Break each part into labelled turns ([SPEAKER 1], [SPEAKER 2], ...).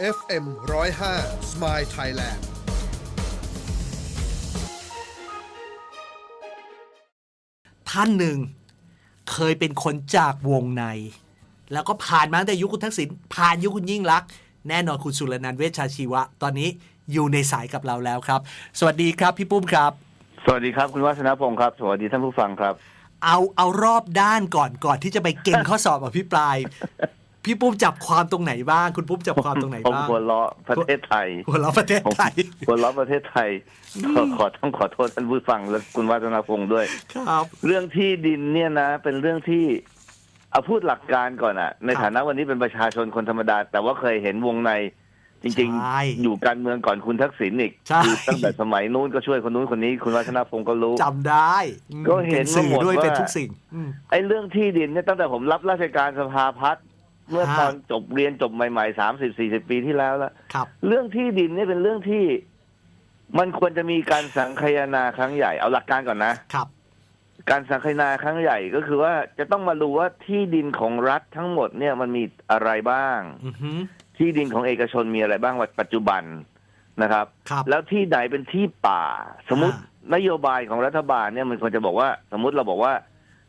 [SPEAKER 1] FM 105 Smile Thailand
[SPEAKER 2] ท่านหนึ่ง เคยเป็นคนจากวงใน แล้วก็ผ่านมาตั้งแต่ยุคคุณทักษิณผ่านยุคคุณยิ่งรักษณ์แน่นอนคุณสุรนันท์เวชชาชีวะ ตอนนี้อยู่ในสายกับเราแล้วครับ สวัสดีครับพี่ปุ้มครับ
[SPEAKER 3] สวัสดีครับคุณวัฒนพงศ์ครับ สวัสดีท่านผู้ฟังครับ
[SPEAKER 2] เอาเอารอบด้านก่อนก่อนที่จะไปเก่งข้อสอบอภิปราย พี่ปุ้มจับความตรงไหนบ้าง คุณปุ้มจับความตรงไหน
[SPEAKER 3] ผม
[SPEAKER 2] บ้าง
[SPEAKER 3] หัวเราะประเทศไทย
[SPEAKER 2] หัวเราะประเทศ
[SPEAKER 3] ผม
[SPEAKER 2] ไทย
[SPEAKER 3] หัวเราะประเทศไทยขอขอต้องขอโทษท่านผู้ฟังและคุณวัฒนพงศ์ด้วย
[SPEAKER 2] ครับ
[SPEAKER 3] เรื่องที่ดินเนี่ยนะ เป็นเรื่องที่เอาพูดหลักการก่อนอะใน
[SPEAKER 2] ครับ
[SPEAKER 3] ฐานะวันนี้เป็นประชาชนคนธรรมดา แต่ว่าเคยเห็นวงใน จริง
[SPEAKER 2] ใช่
[SPEAKER 3] ๆ อยู่การเมืองก่อนคุณทักษิณอีก
[SPEAKER 2] ใช่
[SPEAKER 3] คือตั้งแต่สมัยนู้นก็ช่วยคนนู้นคนนี้ คุณวัฒนพงศ์ก็รู้
[SPEAKER 2] จำได้อืม
[SPEAKER 3] ก็เห็น
[SPEAKER 2] ป็สื่อ
[SPEAKER 3] มาหมด
[SPEAKER 2] ด้วย
[SPEAKER 3] ว่า
[SPEAKER 2] เป็นทุกสิ่งอืม
[SPEAKER 3] ไอ้เรื่องที่ดินเนี่ยตั้งแต่ผมรับราชการสภาพัฒน์ เมื่อ
[SPEAKER 2] ฮะ
[SPEAKER 3] ตอนจบเรียนจบใหม่ๆสามสิบสี่สิบปีที่แล้วแล้ว
[SPEAKER 2] ครับ
[SPEAKER 3] เรื่องที่ดินเนี่ยเป็นเรื่องที่ มันควรจะมีการสังคายนาครั้งใหญ่เอาหลักการก่อนนะ
[SPEAKER 2] ครับ
[SPEAKER 3] การสังคายนาครั้งใหญ่ก็คือว่าจะต้องมาดูว่าที่ดินของรัฐทั้งหมดเนี่ยมันมีอะไรบ้าง
[SPEAKER 2] อือฮึ
[SPEAKER 3] ที่ดินของเอกชนมีอะไรบ้างวัปัจจุบันนะครับ
[SPEAKER 2] ครับ
[SPEAKER 3] แล้วที่ไหนเป็นที่ป่า สมมติ
[SPEAKER 2] อ่
[SPEAKER 3] นโยบายของรัฐบาลเนี่ยมันควรจะบอกว่า สมมติเราบอกว่า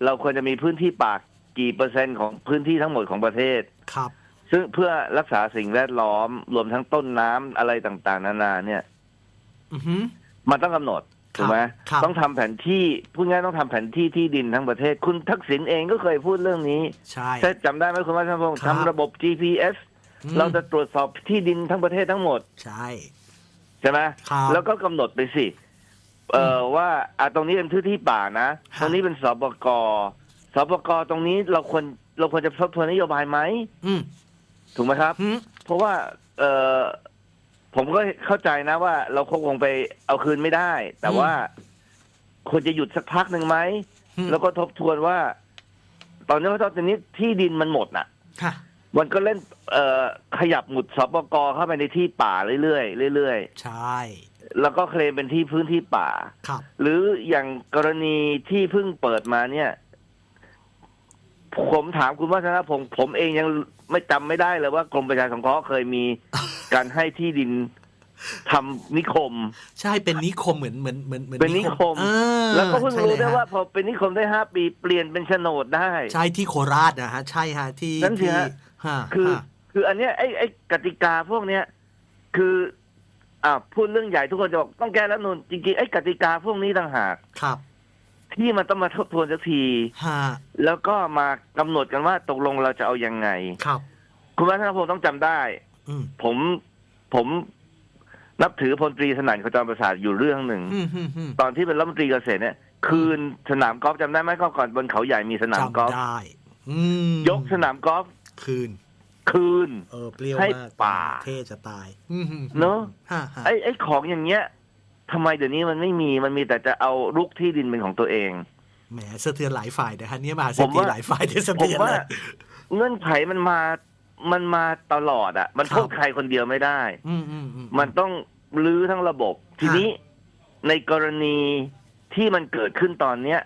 [SPEAKER 3] เราควรจะมีพื้นที่ป่า กี่เปอร์เซ็นต์ของพื้นที่ทั้งหมดของประเทศ
[SPEAKER 2] ครับ
[SPEAKER 3] ซึ่งเพื่อรักษาสิ่งแวดล้อมรวมทั้งต้นน้ำอะไรต่างๆ นานาเนี่ย
[SPEAKER 2] อือฮึ
[SPEAKER 3] มันต้องกำหนดถูกไหม
[SPEAKER 2] ครับ
[SPEAKER 3] ต้องทำแผนที่พูดง่ายๆต้องทำแผนที่ที่ดินทั้งประเทศ คุณทักษิณเองก็เคยพูดเรื่องนี้
[SPEAKER 2] ใช่
[SPEAKER 3] ถ้าจำได้ไหมคุณวัชรพงศ์
[SPEAKER 2] ครับ
[SPEAKER 3] ทำระบบ GPS
[SPEAKER 2] อืม
[SPEAKER 3] เราจะตรวจสอบที่ดินทั้งประเทศทั้งหมด
[SPEAKER 2] ใช่
[SPEAKER 3] ใช่ไหม
[SPEAKER 2] ครับ
[SPEAKER 3] แล้วก็กำหนดไปสิ เอ่อว่าอะตรงนี้เป็นพื้นที่ป่านะ
[SPEAKER 2] ฮะ
[SPEAKER 3] ตรงนี้เป็นสปก สปกตรงนี้เราควรเราควรจะทบทวนนโยบายไหม
[SPEAKER 2] อืม
[SPEAKER 3] ถูกไหมครับ
[SPEAKER 2] ฮึ
[SPEAKER 3] เพราะว่า เออผมก็เข้าใจนะว่า เราคงไปเอาคืนไม่ได้ แต่ว่าควรจะหยุดสักพักหนึ่งไหม
[SPEAKER 2] ฮึ
[SPEAKER 3] แล้วก็ทบทวนว่า ตอนนี้เพราะตอนนี้ที่ดินมันหมดน่ะ
[SPEAKER 2] ค่ะ
[SPEAKER 3] มันก็เล่น เอ่อขยับหมุดสปกเข้าไปในที่ป่าเรื่อยๆเรื่อย
[SPEAKER 2] ใช่
[SPEAKER 3] ๆแล้วก็เคลมเป็นที่พื้นที่ป่า
[SPEAKER 2] ครับ
[SPEAKER 3] หรืออย่างกรณีที่เพิ่งเปิดมาเนี่ย ผมถามคุณวัฒนพงศ์ผมเองยังไม่จำไม่ได้เลยว่ากรมประชาสงเคราะห์เคยมี การให้ที่ดินทำนิคม
[SPEAKER 2] ใช่เป็นนิคมเหมือนเหมือนเหมือนเหมือน
[SPEAKER 3] เป็นนิคม
[SPEAKER 2] เออ
[SPEAKER 3] แล้วก็เพิ่ง
[SPEAKER 2] ใช่
[SPEAKER 3] รู้
[SPEAKER 2] ล
[SPEAKER 3] ได้
[SPEAKER 2] ยฮะ
[SPEAKER 3] ว่าพอเป็นนิคมได้ห้าปีเปลี่ยนเป็นโฉนดได้
[SPEAKER 2] ใช่ที่โคราชนะฮะ ใช่ฮะที่
[SPEAKER 3] นั่นสิ
[SPEAKER 2] ที่
[SPEAKER 3] ฮะ
[SPEAKER 2] ฮะ
[SPEAKER 3] คือ
[SPEAKER 2] ฮะ
[SPEAKER 3] คืออันเนี้ยไอ้ไอ้กติกาพวกเนี้ย คือ อ่าพูดเรื่องใหญ่ทุกคนจะบอกต้องแก้แล้วนูนจริงๆไอ้กติกาพวกนี้ต่างหาก
[SPEAKER 2] ครับ
[SPEAKER 3] ที่มันต้องมาทบทวนสักที
[SPEAKER 2] ฮะ
[SPEAKER 3] แล้วก็มากำหนดกันว่าตกลงเราจะเอายังไง
[SPEAKER 2] ครับ
[SPEAKER 3] คุณวัฒนพงศ์ต้องจำได้
[SPEAKER 2] อืม
[SPEAKER 3] ผมผมนับถือพลตรีสนั่นขจรประสาทอยู่เรื่องหนึ่ง
[SPEAKER 2] อืมอืมอืม
[SPEAKER 3] ตอนที่เป็นรัฐมนตรีเกษตรเนี่ย คืนสนามกอล์ฟจำได้ไหมก็ก่อนบนเขาใหญ่มีสนามกอล์ฟ
[SPEAKER 2] จำได้ อืม
[SPEAKER 3] ยกสนามกอล์ฟ
[SPEAKER 2] คืน
[SPEAKER 3] คืน
[SPEAKER 2] เออเปรี้ยว
[SPEAKER 3] ให้
[SPEAKER 2] มาก
[SPEAKER 3] ป่า
[SPEAKER 2] เท่จะตายอืมอืม
[SPEAKER 3] เนอะ
[SPEAKER 2] ฮะฮะ
[SPEAKER 3] ไอ้ไอ้ของอย่างเงี้ย ทำไมเดี๋ยวนี้มันไม่มีมันมีแต่จะเอาลุกที่ดินเป็นของตัวเอง
[SPEAKER 2] แหมสะเทือนหลายฝ่ายนะฮะเนี่ยมหาเศร
[SPEAKER 3] ผ
[SPEAKER 2] ษ
[SPEAKER 3] ม
[SPEAKER 2] ฐี
[SPEAKER 3] ว่า
[SPEAKER 2] หลายฝ่ายที่สะ
[SPEAKER 3] ผม
[SPEAKER 2] เทือน
[SPEAKER 3] ว่า
[SPEAKER 2] เลย
[SPEAKER 3] เงื่อนไขมันมามันมาตลอดอะมัน
[SPEAKER 2] ครับ
[SPEAKER 3] โทษใครคนเดียวไม่ได้
[SPEAKER 2] อืมอืมอืม
[SPEAKER 3] มันต้องลื้อทั้งระบบ ทีนี้ในกรณีที่มันเกิดขึ้นตอนเนี้ย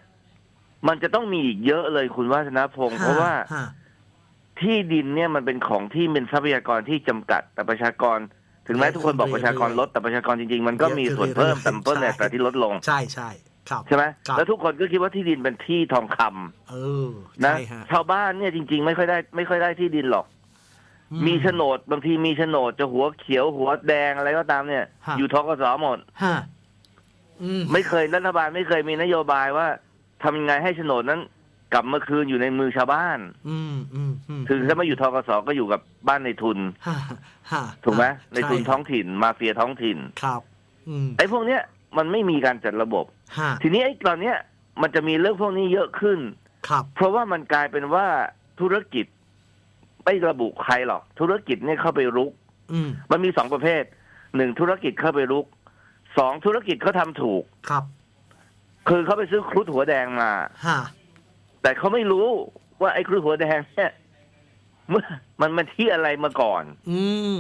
[SPEAKER 3] มันจะต้องมีอีกเยอะเลยคุณวัฒนพงศ์เพราะว่า
[SPEAKER 2] ฮะ
[SPEAKER 3] ที่ดินเนี่ยมันเป็นของที่เป็นทรัพยากรที่จำกัด แต่ประชากร ถึงแม้ทุกคนบอกประชากรลดแต่ประชากรจริงๆ มันก็มีส่วนเพิ่มแต่ต้นแต่แต่ที่ลดลง
[SPEAKER 2] ใช่ใช่ครับ
[SPEAKER 3] ใช่ไหม
[SPEAKER 2] ครับ
[SPEAKER 3] แล้วทุกคนก็คิดว่าที่ดินเป็นที่ทองคำ
[SPEAKER 2] เออ
[SPEAKER 3] นะ
[SPEAKER 2] ใช่ฮะ
[SPEAKER 3] ชาวบ้านเนี่ยจริง ๆ ไม่ค่อยได้ไม่ค่อยได้ที่ดินหรอก
[SPEAKER 2] อื
[SPEAKER 3] มีโฉนดบางทีมีโฉนดจะหัวเขียวหัวแดงอะไรก็ตามเนี่ย
[SPEAKER 2] ฮะ
[SPEAKER 3] อยู่ทกสหมด
[SPEAKER 2] ฮะอืม
[SPEAKER 3] ไม่เคยรัฐบาลไม่เคยมีนโยบายว่าทำยังไงให้โฉนดนั้น กลับมาคืนอยู่ในมือชาวบ้าน
[SPEAKER 2] อืมอืมอืม
[SPEAKER 3] ถึงจะไม่อยู่ทกสก็อยู่กับบ้านในทุน
[SPEAKER 2] ฮะฮะ
[SPEAKER 3] ถูกไหมในทุน
[SPEAKER 2] ช่
[SPEAKER 3] ท้องถิ่น มาเฟียท้องถิ่น
[SPEAKER 2] ครับอืม
[SPEAKER 3] ไอ้พวกเนี้ยมันไม่มีการจัดระบบ
[SPEAKER 2] ฮะ
[SPEAKER 3] ทีนี้ไอ้ตอนเนี้ยมันจะมีเรื่องพวกนี้เยอะขึ้น
[SPEAKER 2] ครับ
[SPEAKER 3] เพราะว่ามันกลายเป็นว่าธุรกิจ ไม่ระบุใครหรอก ธุรกิจเนี่ยเข้าไปรุก
[SPEAKER 2] อืม
[SPEAKER 3] มันมีสองประเภทหนึ่งธุรกิจเข้าไปรุกสองธุรกิจเขาทำถูก
[SPEAKER 2] ครับ
[SPEAKER 3] คือเขาไปซื้อครุฑหัวแดงมา
[SPEAKER 2] ฮะ
[SPEAKER 3] แต่เขาไม่รู้ว่าไอ้ครุฑหัวแดงเนี่ยเมื่อมันมันที่อะไรมาก่อน
[SPEAKER 2] อืม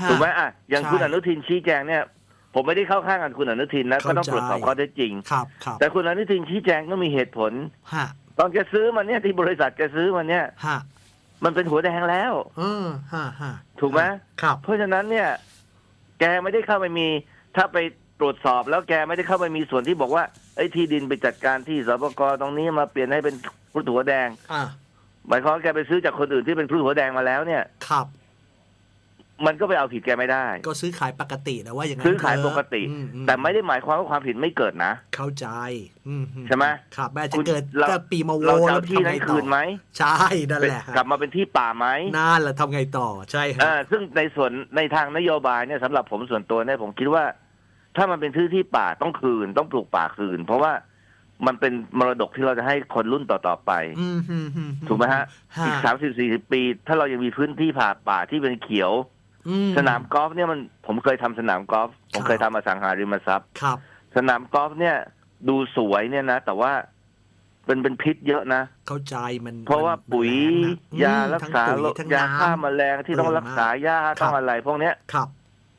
[SPEAKER 2] ฮะ
[SPEAKER 3] ถูกไหมอะอย่าง
[SPEAKER 2] ใช่
[SPEAKER 3] คุณอนุทินชี้แจงเนี่ย ผมไม่ได้เข้าข้างกับคุณอนุทินนะ
[SPEAKER 2] เข้า
[SPEAKER 3] ก็ต้องตรวจสอบ
[SPEAKER 2] ใจ
[SPEAKER 3] ข้อเท็จจริง
[SPEAKER 2] ครับครับ
[SPEAKER 3] แต่คุณอนุทินชี้แจงก็มีเหตุผล
[SPEAKER 2] ฮะ
[SPEAKER 3] ตอนแกซื้อมันเนี่ยที่บริษัทแกซื้อมันเนี่ย
[SPEAKER 2] ฮะ
[SPEAKER 3] มันเป็นหัวแดงแล้ว
[SPEAKER 2] เออฮะฮะ
[SPEAKER 3] ถูกไหม
[SPEAKER 2] ครับ
[SPEAKER 3] เพราะฉะนั้นเนี่ย แกไม่ได้เข้าไปมี ถ้าไปตรวจสอบแล้วแกไม่ได้เข้าไปมีส่วนที่บอกว่าไอ้ยที่ดินไปจัดการที่สปกตรงนี้มาเปลี่ยนให้เป็น พลุหัวแดง
[SPEAKER 2] อ่า
[SPEAKER 3] หมายความว่าแกไปซื้อจากคนอื่นที่เป็นพลุหัวแดงมาแล้วเนี่ย
[SPEAKER 2] ครับ
[SPEAKER 3] มันก็ไปเอาผิดแกไม่ได้
[SPEAKER 2] ก็ซื้อขายปกตินะว่าอย่างนั้น
[SPEAKER 3] ซื้อขาย
[SPEAKER 2] เถะ
[SPEAKER 3] ปกติ
[SPEAKER 2] อือื
[SPEAKER 3] แต่ไม่ได้หมายความว่าความผิดไม่เกิดนะ
[SPEAKER 2] เข้าใจอือื
[SPEAKER 3] ใช่ไหม
[SPEAKER 2] ครับแม่จะ
[SPEAKER 3] คุณ
[SPEAKER 2] เกิด
[SPEAKER 3] เรา
[SPEAKER 2] ก็ปีมาโว
[SPEAKER 3] เราจะ
[SPEAKER 2] แล้
[SPEAKER 3] เอา
[SPEAKER 2] ว
[SPEAKER 3] ที่
[SPEAKER 2] ทำ
[SPEAKER 3] นั้
[SPEAKER 2] ไง
[SPEAKER 3] น
[SPEAKER 2] ต่
[SPEAKER 3] คื
[SPEAKER 2] อน
[SPEAKER 3] ไหม
[SPEAKER 2] ใช่นั่น
[SPEAKER 3] เป็น
[SPEAKER 2] แหละฮะ
[SPEAKER 3] กลับมาเป็นที่ป่าไหม
[SPEAKER 2] นั่นแหละทำไงต่อใช่ฮะ
[SPEAKER 3] อ่าซึ่งในส่วนในทางนโยบายเนี่ยสำหรับผมส่วนตัวเนี่ยผมคิดว่า ถ้ามันเป็นที่ที่ป่าต้องคืนต้องปลูกป่าคืน เพราะว่า มันเป็นมรดกที่เราจะให้คนรุ่นต่อ ๆ ไป
[SPEAKER 2] อืมฮึฮึ
[SPEAKER 3] ถูกไหมฮะ
[SPEAKER 2] ฮะ
[SPEAKER 3] อีกสามสิบสี่สิบปี ถ้าเรายังมีพื้นที่ผ่าป่าที่เป็นเขียว
[SPEAKER 2] อื
[SPEAKER 3] สนามกอล์ฟเนี่ยมันผมเคยทำสนามกอล์ฟผมเคยทำอสังหาริมทรัพย์
[SPEAKER 2] ครับ
[SPEAKER 3] สนามกอล์ฟเนี่ย ดูสวยเนี่ยนะ แต่ว่าเป็นเป็นพิษเยอะนะ
[SPEAKER 2] เข้าใจมัน
[SPEAKER 3] เพราะว่า
[SPEAKER 2] มัน
[SPEAKER 3] ปุ๋ย
[SPEAKER 2] แรงนะ
[SPEAKER 3] ยารักษา
[SPEAKER 2] ทั้ง
[SPEAKER 3] โร
[SPEAKER 2] ปุ๋
[SPEAKER 3] ค
[SPEAKER 2] ทั้ง
[SPEAKER 3] ยา
[SPEAKER 2] น้ำ
[SPEAKER 3] ฆ่าแมลงที่ต้อง
[SPEAKER 2] เปลือง
[SPEAKER 3] รักษาหญ้า
[SPEAKER 2] ครับ
[SPEAKER 3] ต้องอะไรพวกเนี้ย
[SPEAKER 2] ครับ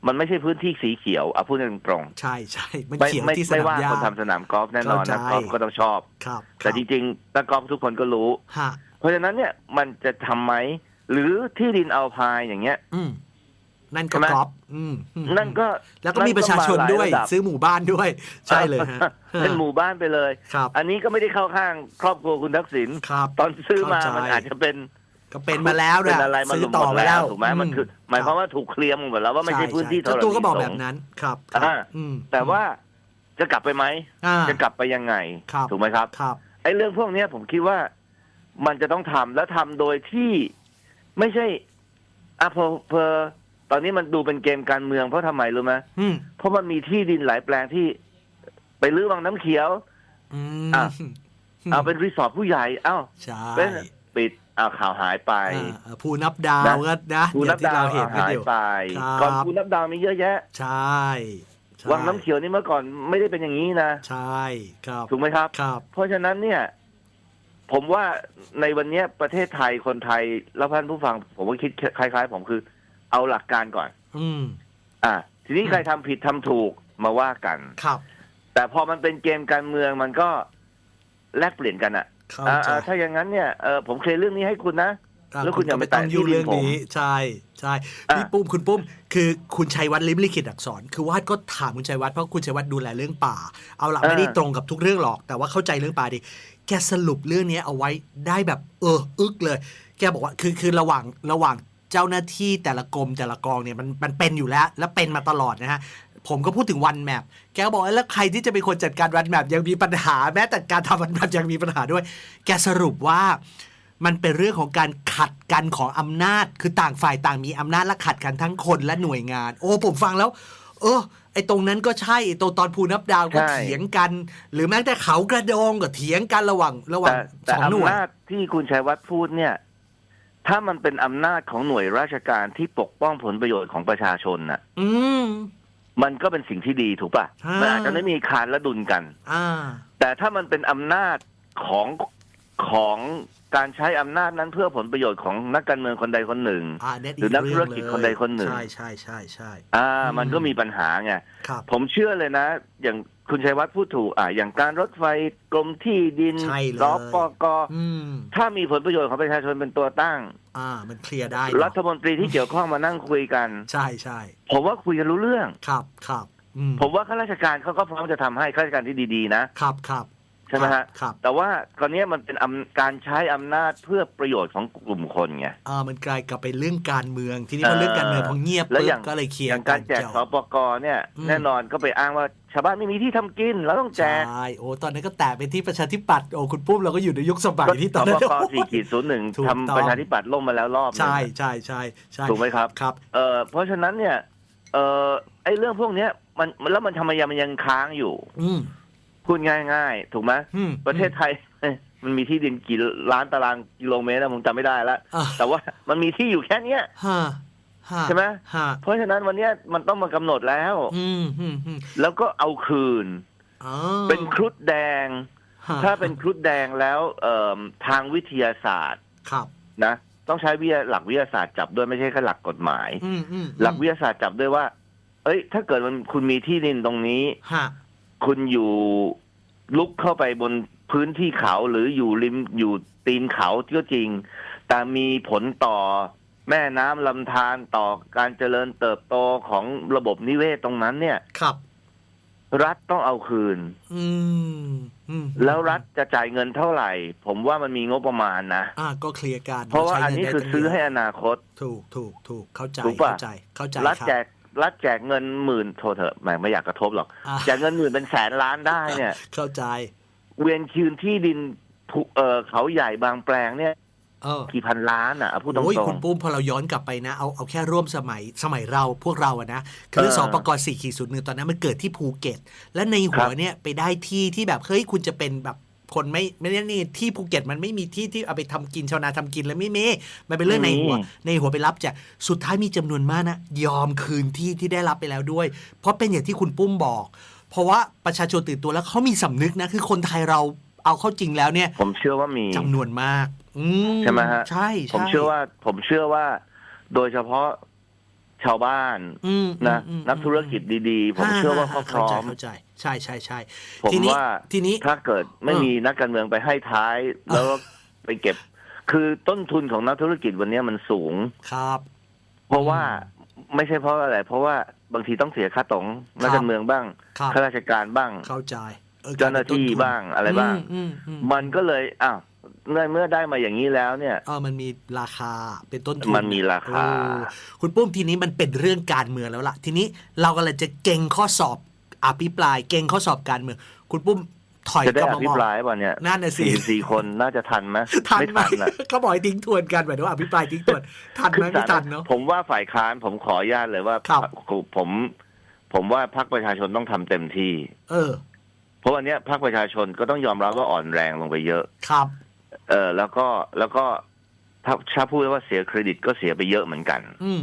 [SPEAKER 3] มันไม่ใช่พื้นที่สีเขียวเอาพูดตรง
[SPEAKER 2] ใช่ใช่มัน
[SPEAKER 3] ๆไม่
[SPEAKER 2] เขียว
[SPEAKER 3] ไม่
[SPEAKER 2] ที่ส
[SPEAKER 3] ไม่
[SPEAKER 2] นาม
[SPEAKER 3] ว่า
[SPEAKER 2] หญ้า
[SPEAKER 3] คนทำสนามกอล์ฟแน่นอน
[SPEAKER 2] เข้า
[SPEAKER 3] นะ
[SPEAKER 2] ใจ
[SPEAKER 3] กอล์ฟก็ต้องชอบ
[SPEAKER 2] ครับ
[SPEAKER 3] แต่จริงๆนักกอล์ฟทุกคนก็รู้
[SPEAKER 2] ฮะ
[SPEAKER 3] เพราะฉะนั้นเนี่ยมันจะทำไหมหรือที่ดินเอาพายอย่างเงี้ย
[SPEAKER 2] อืมนั่น
[SPEAKER 3] ใช่
[SPEAKER 2] ก็
[SPEAKER 3] ไหม
[SPEAKER 2] กรอบอืมอืม
[SPEAKER 3] นั่นก็
[SPEAKER 2] แล้วก็มีประชาชนด้วย
[SPEAKER 3] นั่นก็มาหลายระดับ
[SPEAKER 2] ซื้อหมู่บ้านด้วย ใช่เลยฮะ
[SPEAKER 3] เป็นหมู่บ้านไปเลย
[SPEAKER 2] ครับ
[SPEAKER 3] อันนี้ก็ไม่ได้เข้าข้างครอบครัวคุณทักษิณ
[SPEAKER 2] ครับ
[SPEAKER 3] ตอนซื้อมา
[SPEAKER 2] เข้าใจ
[SPEAKER 3] มันอาจจะเป็น
[SPEAKER 2] ก็เป็นมาแล้ว
[SPEAKER 3] เป็น
[SPEAKER 2] นะ
[SPEAKER 3] อะไรมา
[SPEAKER 2] ซื้อ
[SPEAKER 3] หมด
[SPEAKER 2] ต่อมาแล้ว
[SPEAKER 3] ถูกไหมมันคือหมายความว่าถูกเคลียร์หมดแล้วว่าไม่ใช่พื้นที่ธร
[SPEAKER 2] เจ้า
[SPEAKER 3] ณี
[SPEAKER 2] ตัวก็บอก
[SPEAKER 3] ส
[SPEAKER 2] แบ
[SPEAKER 3] ง
[SPEAKER 2] บ
[SPEAKER 3] ฆ์
[SPEAKER 2] นั้นครับครับ
[SPEAKER 3] อ่า
[SPEAKER 2] อืม
[SPEAKER 3] แต่ว่าจะกลับไปไหม
[SPEAKER 2] อ่า
[SPEAKER 3] จะกลับไปยังไง
[SPEAKER 2] ครับ
[SPEAKER 3] ถูกไหมครับ
[SPEAKER 2] ครับ
[SPEAKER 3] ไอ้เรื่องพวกเนี้ยผมคิดว่ามันจะต้องทำแล้วทำโดยที่ไม่ใช่อะเพอเพอตอนนี้มันดูเป็นเกมการเมืองเพราะทำไมรู้ไหม
[SPEAKER 2] อืม
[SPEAKER 3] เพราะมันมีที่ดินหลายแปลงที่ ไปลื้อวังน้ำเขียว
[SPEAKER 2] อืม
[SPEAKER 3] อะ เอาเป็นรีสอร์ทผู้ใหญ่ เอ้า
[SPEAKER 2] ใช่
[SPEAKER 3] เป็นปิด เอาข่าวหายไป
[SPEAKER 2] อ่าผู้นับดาวก็นะ
[SPEAKER 3] ภู
[SPEAKER 2] อ
[SPEAKER 3] นั
[SPEAKER 2] ย่า
[SPEAKER 3] บ
[SPEAKER 2] งที่
[SPEAKER 3] ดา
[SPEAKER 2] เรา
[SPEAKER 3] ว
[SPEAKER 2] เห็นกัน
[SPEAKER 3] หา
[SPEAKER 2] อยยู่
[SPEAKER 3] ไป
[SPEAKER 2] ครับ
[SPEAKER 3] ก่อนภูนับดาวมีเยอะแยะ
[SPEAKER 2] ใช่ใช่
[SPEAKER 3] วังน้ำเขียวนี่เมื่อก่อนไม่ได้เป็นอย่างนี้นะ
[SPEAKER 2] ใช่ครับ
[SPEAKER 3] ถูกไหมครับ
[SPEAKER 2] ครับ
[SPEAKER 3] เพราะฉะนั้นเนี่ย ผมว่าในวันเนี้ยประเทศไทยคนไทยแล้วท่านผู้ฟัง ผมก็คิดคล้าย ๆ ผมคือ เอาหลักการก่อน
[SPEAKER 2] อืม
[SPEAKER 3] อะทีนี้
[SPEAKER 2] อืม
[SPEAKER 3] ใครทำผิดทำถูกมาว่ากัน
[SPEAKER 2] ครับ
[SPEAKER 3] แต่พอมันเป็นเกมการเมืองมันก็แลกเปลี่ยนกันอะ
[SPEAKER 2] เข้า
[SPEAKER 3] อ่า
[SPEAKER 2] ใจ
[SPEAKER 3] อ่าถ้าอย่างนั้นเนี่ยเออผมเคลียร์เรื่องนี้ให้คุณนะ
[SPEAKER 2] อะ
[SPEAKER 3] แล้วคุณอย่า
[SPEAKER 2] ก็
[SPEAKER 3] ไป
[SPEAKER 2] ไม่ต้อง
[SPEAKER 3] แตะ
[SPEAKER 2] ยุ่ง
[SPEAKER 3] ที่ดิน
[SPEAKER 2] เรื่องนี้
[SPEAKER 3] ผม
[SPEAKER 2] ใช่ใช่
[SPEAKER 3] อะ
[SPEAKER 2] พี่ปุ้มคุณปุ้มคือคุณชัยวัฒน์ลิมลิขิตอักษร คือวาดก็ถามคุณชัยวัฒน์เพราะคุณชัยวัฒน์ดูแลเรื่องป่า เอาละไม่ได้ตรงกับทุกเรื่องหรอก แต่ว่าเข้าใจเรื่องป่าดี แกสรุปเรื่องนี้เอาไว้ได้แบบเอออึกเลย แกบอกว่าคือคือระหว่างระหว่างเจ้าหน้าที่แต่ละกรมแต่ละกองเนี่ยมันมันเป็นอยู่แล้ว และเป็นมาตลอดนะฮะ ผมก็พูดถึงวันแมปแกก็บอกว่าแล้วใครที่จะเป็นคนจัดการวันแมปยังมีปัญหาแม้แต่การทำวันแมปยังมีปัญหาด้วย แกสรุปว่ามันเป็นเรื่องของการขัดกันของอำนาจ คือต่างฝ่ายต่างมีอำนาจและขัดกันทั้งคนและหน่วยงาน โอ้ผมฟังแล้ว เออไอ้ตรงนั้นก็ใช่ไอ้ตรงตอนภูนับดาวก็
[SPEAKER 3] ใช่
[SPEAKER 2] เถียงกัน หรือแม้แต่เขากระโดงก็เถียงกันระหว่างระหว่าง
[SPEAKER 3] แต่แต่
[SPEAKER 2] สองหน่ว
[SPEAKER 3] อำ
[SPEAKER 2] ย
[SPEAKER 3] นาจที่คุณชัยวัฒน์พูดเนี่ย ถ้ามันเป็นอำนาจของหน่วยราชการที่ปกป้องผลประโยชน์ของประชาชนน่ะ
[SPEAKER 2] อื ม
[SPEAKER 3] มันก็เป็นสิ่งที่ดีถูกปะ
[SPEAKER 2] อ่ามั
[SPEAKER 3] มันอาจจะไม่มีคานและดุลกัน
[SPEAKER 2] อ่า
[SPEAKER 3] แต่ถ้ามันเป็นอำนาจของ ของการใช้อำนาจนั้นเพื่อผลประโยชน์ของนักการเมืองคนใดคนหนึ่ง
[SPEAKER 2] อ่าเน็ต
[SPEAKER 3] หรือนักธุรกิจคนใดคนหนึ่ง
[SPEAKER 2] ใช่ใช่ใช่ใช่
[SPEAKER 3] อ่า
[SPEAKER 2] อืม
[SPEAKER 3] มันก็มีปัญหาไง
[SPEAKER 2] ครับ
[SPEAKER 3] ผมเชื่อเลยนะ อย่างคุณชัยวัฒน์พูดถูกอ่าอย่างการรถไฟกรมที่ดิน
[SPEAKER 2] ใช่เลย
[SPEAKER 3] สปก
[SPEAKER 2] อืม
[SPEAKER 3] ถ้ามีผลประโยชน์ของประชาชนเป็นตัวตั้ง
[SPEAKER 2] อ่า มันเคลียร์ได้
[SPEAKER 3] รัฐมนตรีที่เกี่ยวข้องมานั่งคุยกัน
[SPEAKER 2] ใช่ใช่
[SPEAKER 3] ผมว่าคุยกันรู้เรื่อง
[SPEAKER 2] ครับครับอืม
[SPEAKER 3] ผมว่าข้าราชการเขาก็พร้อมจะทำให้ข้าราชการที่ดีๆ นะครับ
[SPEAKER 2] ครับ
[SPEAKER 3] ใช่ไหมฮะ
[SPEAKER 2] ครับ
[SPEAKER 3] แต่ว่าตอนนี้มันเป็นอำการใช้อำนาจเพื่อประโยชน์ของกลุ่มคนไง
[SPEAKER 2] อ่ามันกลายกลับไปเรื่องการเมือง ทีนี้
[SPEAKER 3] เอ
[SPEAKER 2] พอ
[SPEAKER 3] อ
[SPEAKER 2] เรื่องการเมืองพอเงียบ
[SPEAKER 3] แล้ว
[SPEAKER 2] ปุ๊
[SPEAKER 3] อบย่าง
[SPEAKER 2] ก็เลยเคลีย
[SPEAKER 3] อ
[SPEAKER 2] ร์
[SPEAKER 3] ย่างการแจก
[SPEAKER 2] เจ้
[SPEAKER 3] สปกเนี่ย
[SPEAKER 2] อืม
[SPEAKER 3] แน่นอนก็ไปอ้างว่าชาวบ้านไม่มีที่ทำกินเราต้องแจ
[SPEAKER 2] ใช่
[SPEAKER 3] ก
[SPEAKER 2] โอ้ตอนนั้นก็แตะไปที่ประชาธิปัตย์โอ้คุณปุ้มเราก็อยู่ในยุคสมัย
[SPEAKER 3] ก็
[SPEAKER 2] ที่
[SPEAKER 3] ส
[SPEAKER 2] ตอน
[SPEAKER 3] ป
[SPEAKER 2] นั้น
[SPEAKER 3] กสี่ขีดศูนย์หนึ่ง
[SPEAKER 2] ถูกต้อง
[SPEAKER 3] ทำประชาธิปัตย์ล่มมาแล้วรอบหนึ่ง
[SPEAKER 2] ใช่ใช่ใช่ใช่
[SPEAKER 3] ถูกไหมครับ
[SPEAKER 2] ครับ
[SPEAKER 3] เออเพราะฉะนั้นเนี่ยเออไอ้เรื่องพวกเนี้ยมันมันแล้วมันทำไมยังมันยังค้างอยู่
[SPEAKER 2] อืม
[SPEAKER 3] พูดง่ายๆ ถูกไหม
[SPEAKER 2] อืม
[SPEAKER 3] ประเทศไทย มันมีที่ดินกี่ล้านตารางกิโลเมตรนะผมจำไม่ได้แล้ว
[SPEAKER 2] อ่า
[SPEAKER 3] แต่ว่ามันมีที่อยู่แค่เนี้ย
[SPEAKER 2] ฮะฮะ
[SPEAKER 3] ใช่ไหม
[SPEAKER 2] ฮะ
[SPEAKER 3] เพราะฉะนั้นวันเนี้ยมันต้องมากำหนดแล้ว
[SPEAKER 2] อืมอืมอืม
[SPEAKER 3] แล้วก็เอาคืน
[SPEAKER 2] อ๋อ
[SPEAKER 3] เป็นครุฑแดง
[SPEAKER 2] ฮะ
[SPEAKER 3] ถ้าเป็นครุฑแดงแล้วเอ่อทางวิทยาศาสตร์
[SPEAKER 2] ครับ
[SPEAKER 3] นะต้องใช้วิทยาหลักวิทยาศาสตร์จับด้วยไม่ใช่แค่หลักกฎหมาย
[SPEAKER 2] อืมอืม
[SPEAKER 3] หลักวิทยาศาสตร์จับด้วยว่า เอ้ย ถ้าเกิดมันคุณมีที่ดินตรงนี้
[SPEAKER 2] ฮะ
[SPEAKER 3] คุณอยู่ลุกเข้าไปบนพื้นที่เขาหรืออยู่ริมอยู่ตีนเขาก็จริง แต่มีผลต่อแม่น้ำลำธารต่อการเจริญเติบโตของระบบนิเวศตรงนั้นเนี่ย
[SPEAKER 2] ครับ
[SPEAKER 3] รัฐต้องเอาคืน
[SPEAKER 2] อืมอืม
[SPEAKER 3] แล้วรัฐจะจ่ายเงินเท่าไหร่ ผมว่ามันมีงบประมาณนะ
[SPEAKER 2] อ่าก็เคลียร์กัน
[SPEAKER 3] เพราะว่า
[SPEAKER 2] ใช้
[SPEAKER 3] อันนี้
[SPEAKER 2] งิได้
[SPEAKER 3] คือ
[SPEAKER 2] ตั้ง
[SPEAKER 3] ซื้อ
[SPEAKER 2] เยะ
[SPEAKER 3] ให้อนาคต
[SPEAKER 2] ถูกถูกถูกเข้าใจ
[SPEAKER 3] ถูกปะ
[SPEAKER 2] เข้าใจเข้าใจ
[SPEAKER 3] รัฐ
[SPEAKER 2] ครับ
[SPEAKER 3] แจก รัฐแจกเงินหมื่นโทษเถอะแหมไม่อยากกระทบหรอก
[SPEAKER 2] อ่า
[SPEAKER 3] แจกเงินหมื่นเป็นแสนล้านได้เนี่ย
[SPEAKER 2] เข้าใจ
[SPEAKER 3] เวียนคืนที่ดินภูเออเขาใหญ่บางแปลงเนี่ย
[SPEAKER 2] เออ
[SPEAKER 3] กี่พันล้านอะเอาพูดตร
[SPEAKER 2] โอ้ย
[SPEAKER 3] ง
[SPEAKER 2] คุณปุ้มพอเราย้อนกลับไปนะ เอาเอาแค่ร่วมสมัยสมัยเราพวกเราอะนะคือ
[SPEAKER 3] เออ
[SPEAKER 2] สปกสี่ขีดศูนย์หนึ่งตอนนั้นมันเกิดที่ภูเก็ต และในหัว
[SPEAKER 3] ครับ
[SPEAKER 2] เนี่ยไปได้ที่ที่แบบเฮ้ยคุณจะเป็นแบบ คนไม่ไม่ได้นี่ที่ภูเก็ตมันไม่มีที่ที่เอาไปทำกินชาวนาทำกินแล้วไม่มีมันเป็นเรื่องในหัว ในหัวไปรับแจกสุดท้ายมีจำนวนมากนะยอมคืนที่ที่ได้รับไปแล้วด้วย เพราะเป็นอย่างที่คุณปุ้มบอก เพราะว่าประชาชนตื่นตัวแล้วเขามีสำนึกนะคือคนไทยเราเอาเข้าจริงแล้วเนี่ย
[SPEAKER 3] ๆผมเชื่อว่ามี
[SPEAKER 2] จำนวนมากอื
[SPEAKER 3] ใช่ไหมฮะ
[SPEAKER 2] ใช่ใช่
[SPEAKER 3] ผมเชื่อว่า ผมเชื่อว่า โดยเฉพาะชาวบ้าน
[SPEAKER 2] อืม
[SPEAKER 3] นะ
[SPEAKER 2] อืม
[SPEAKER 3] นักธุรกิจดี ๆ ผมเชื่อว่าเขาพร้อม
[SPEAKER 2] เข้า ใจเข้าใจใช่ใช่ใช่
[SPEAKER 3] ผม
[SPEAKER 2] ทีนี้
[SPEAKER 3] ว่า
[SPEAKER 2] ทีนี้
[SPEAKER 3] ถ้าเกิดไม่
[SPEAKER 2] เออ
[SPEAKER 3] มีนักการเมืองไปให้ท้าย แล้วก็ไปเก็บ คือต้นทุนของนักธุรกิจวันนี้มันสูง
[SPEAKER 2] ครับ
[SPEAKER 3] เพราะว่าไม่ใช่เพราะอะไร เพราะว่าบางทีต้องเสียค่าตรงนักการเมืองบ้าง
[SPEAKER 2] ครับ
[SPEAKER 3] ข้าราชการบ้าง
[SPEAKER 2] เข้าใจออ
[SPEAKER 3] เจ้าหน้าที่
[SPEAKER 2] กรป็ต้ทุ
[SPEAKER 3] บ้างอะไรบ้าง
[SPEAKER 2] มอืมอืม
[SPEAKER 3] มันก็เลยอ้าวเมื่อเมื่อได้มาอย่างนี้แล้วเนี่ย
[SPEAKER 2] เออมันมีราคาเป็นต้นทุน
[SPEAKER 3] มันมีราคา
[SPEAKER 2] เออคุณปุ้มทีนี้มันเป็นเรื่องการเมืองแล้วล่ะ ทีนี้เราก็เลยจะเก่งข้อสอบ อภิปรายเก่งข้อสอบการเมืองคุณปุ้มถอย
[SPEAKER 3] จะได้
[SPEAKER 2] กลับ
[SPEAKER 3] อ
[SPEAKER 2] มา
[SPEAKER 3] ภิ
[SPEAKER 2] มอง
[SPEAKER 3] ปรายป่ะเนี่ย
[SPEAKER 2] นั่นน่ะสิ
[SPEAKER 3] สี่สี่คนน่าจะทันไหม
[SPEAKER 2] ทัน
[SPEAKER 3] ไม่
[SPEAKER 2] ไหม
[SPEAKER 3] ทันอะ
[SPEAKER 2] เขาบอกให้ทิ้งทวนกันหมายถึงว่าอภิปรายทิ้งทวนทันไหมไม่ทันเนาะ
[SPEAKER 3] ผมว่าฝ่ายค้านผมขออนุญาตเลยว่า
[SPEAKER 2] ครับ
[SPEAKER 3] ผม ผมว่าพรรคประชาชนต้องทำเต็มที่
[SPEAKER 2] เออ
[SPEAKER 3] เพราะวันเนี้ยพรรคประชาชนก็ต้องยอมรับว่าอ่อนแรงลงไปเยอะ
[SPEAKER 2] ครับ
[SPEAKER 3] เออ แล้วก็แล้วก็ถ้าถ้าพูดว่าเสียเครดิตก็เสียไปเยอะเหมือนกัน
[SPEAKER 2] อืม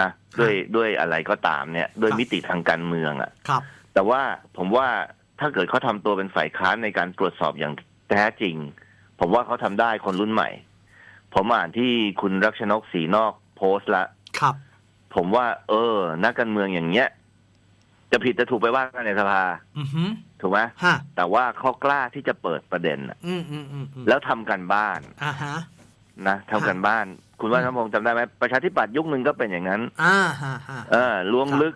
[SPEAKER 3] นะด้วยด้วยอะไรก็ตามเนี่ย ด้วย
[SPEAKER 2] ครับ
[SPEAKER 3] มิติทางการเมืองอะ่ะ
[SPEAKER 2] ครับ
[SPEAKER 3] แต่ว่าผมว่าถ้าเกิดเขาทำตัวเป็นฝ่ายค้านในการตรวจสอบอย่างแท้จริง ผมว่าเขาทำได้คนรุ่นใหม่ ผมอ่านที่คุณรักชนกศรีนอกโพสต์ละ
[SPEAKER 2] ครับ
[SPEAKER 3] ผมว่า เออ นักการเมืองอย่างเงี้ย จะผิดจะถูกไปว่ากันในสภา
[SPEAKER 2] อือหือ
[SPEAKER 3] ถูกไหม
[SPEAKER 2] ฮะ
[SPEAKER 3] แต่ว่าเขากล้าที่จะเปิดประเด็นน่ะ
[SPEAKER 2] อืมอืมอืมอืม
[SPEAKER 3] แล้วทำกันบ้าน
[SPEAKER 2] อ่าฮะ
[SPEAKER 3] นะทำกันบ้าน คุณว่าทั้งพงษ์จำได้ไหมประชาธิปัตย์ยุคหนึ่งก็เป็นอย่างนั้น
[SPEAKER 2] อ่าฮะฮะ
[SPEAKER 3] เออล้วง
[SPEAKER 2] ครับ
[SPEAKER 3] ลึก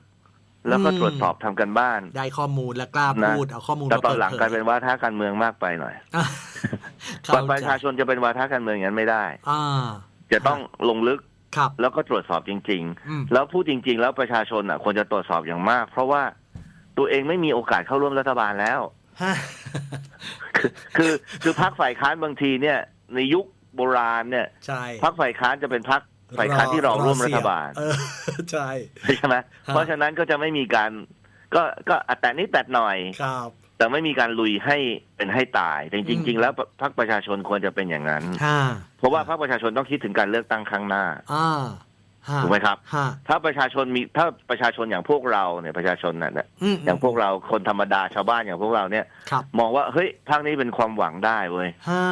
[SPEAKER 3] แล้วก็
[SPEAKER 2] อืม
[SPEAKER 3] ตรวจสอบทำกันบ้าน
[SPEAKER 2] ได้ข้อมูลและกล้า
[SPEAKER 3] นะ
[SPEAKER 2] พูดเอาข้อมูล
[SPEAKER 3] แต่
[SPEAKER 2] มา
[SPEAKER 3] ตอนหลัง
[SPEAKER 2] ปิดผ
[SPEAKER 3] กลายเป็นว่าท่าการเมืองมากไปหน่อย
[SPEAKER 2] อะ
[SPEAKER 3] ประชาชนจะเป็นวาทะการเมืองอย่างนั้นไม่ได้
[SPEAKER 2] อ่า
[SPEAKER 3] จะต้องลงลึก
[SPEAKER 2] ครับ
[SPEAKER 3] แล้วก็ตรวจสอบจริง
[SPEAKER 2] อืม
[SPEAKER 3] ๆแล้วพูดจริง ๆ แล้วประชาชนอะควรจะตรวจสอบอย่างมาก เพราะว่าตัวเองไม่มีโอกาสเข้าร่วมรัฐบาลแล้ว
[SPEAKER 2] ฮะ
[SPEAKER 3] คือคือคือพักฝ่ายค้านบางทีเนี่ย ในยุคโบราณเนี่ย
[SPEAKER 2] ใช่
[SPEAKER 3] พักฝ่ายค้านจะเป็นพัก ฝ่ายค้านที่รอร่วมรัฐบาล
[SPEAKER 2] เออใช่
[SPEAKER 3] ใช่ไหมเพราะฉะนั้นก็จะไม่มีการ ก็ก็อะแต่นิดแต่หน่อย
[SPEAKER 2] ครับ
[SPEAKER 3] แต่ไม่มีการลุยให้เป็นให้ตายแต่จ
[SPEAKER 2] อื
[SPEAKER 3] ริง
[SPEAKER 2] ม
[SPEAKER 3] ๆแล้วพรรคประชาชนควรจะเป็นอย่างนั้น
[SPEAKER 2] ห้า
[SPEAKER 3] เพราะว่าพรรคประชาชนต้องคิดถึงการเลือกตั้งครั้งหน้า
[SPEAKER 2] อ่าห้า
[SPEAKER 3] ถูกไหมครับ
[SPEAKER 2] ห้า
[SPEAKER 3] ถ้าประชาชนมีถ้าประชาชนอย่างพวกเราเนี่ยประชาชนน่ะเนี่ย
[SPEAKER 2] อืม
[SPEAKER 3] อย่างพวกเราคนธรรมดาชาวบ้านอย่างพวกเราเนี่ย
[SPEAKER 2] ครับ
[SPEAKER 3] มองว่าเฮ้ยพรรคนี้เป็นความหวังได้เว้ย
[SPEAKER 2] ห้า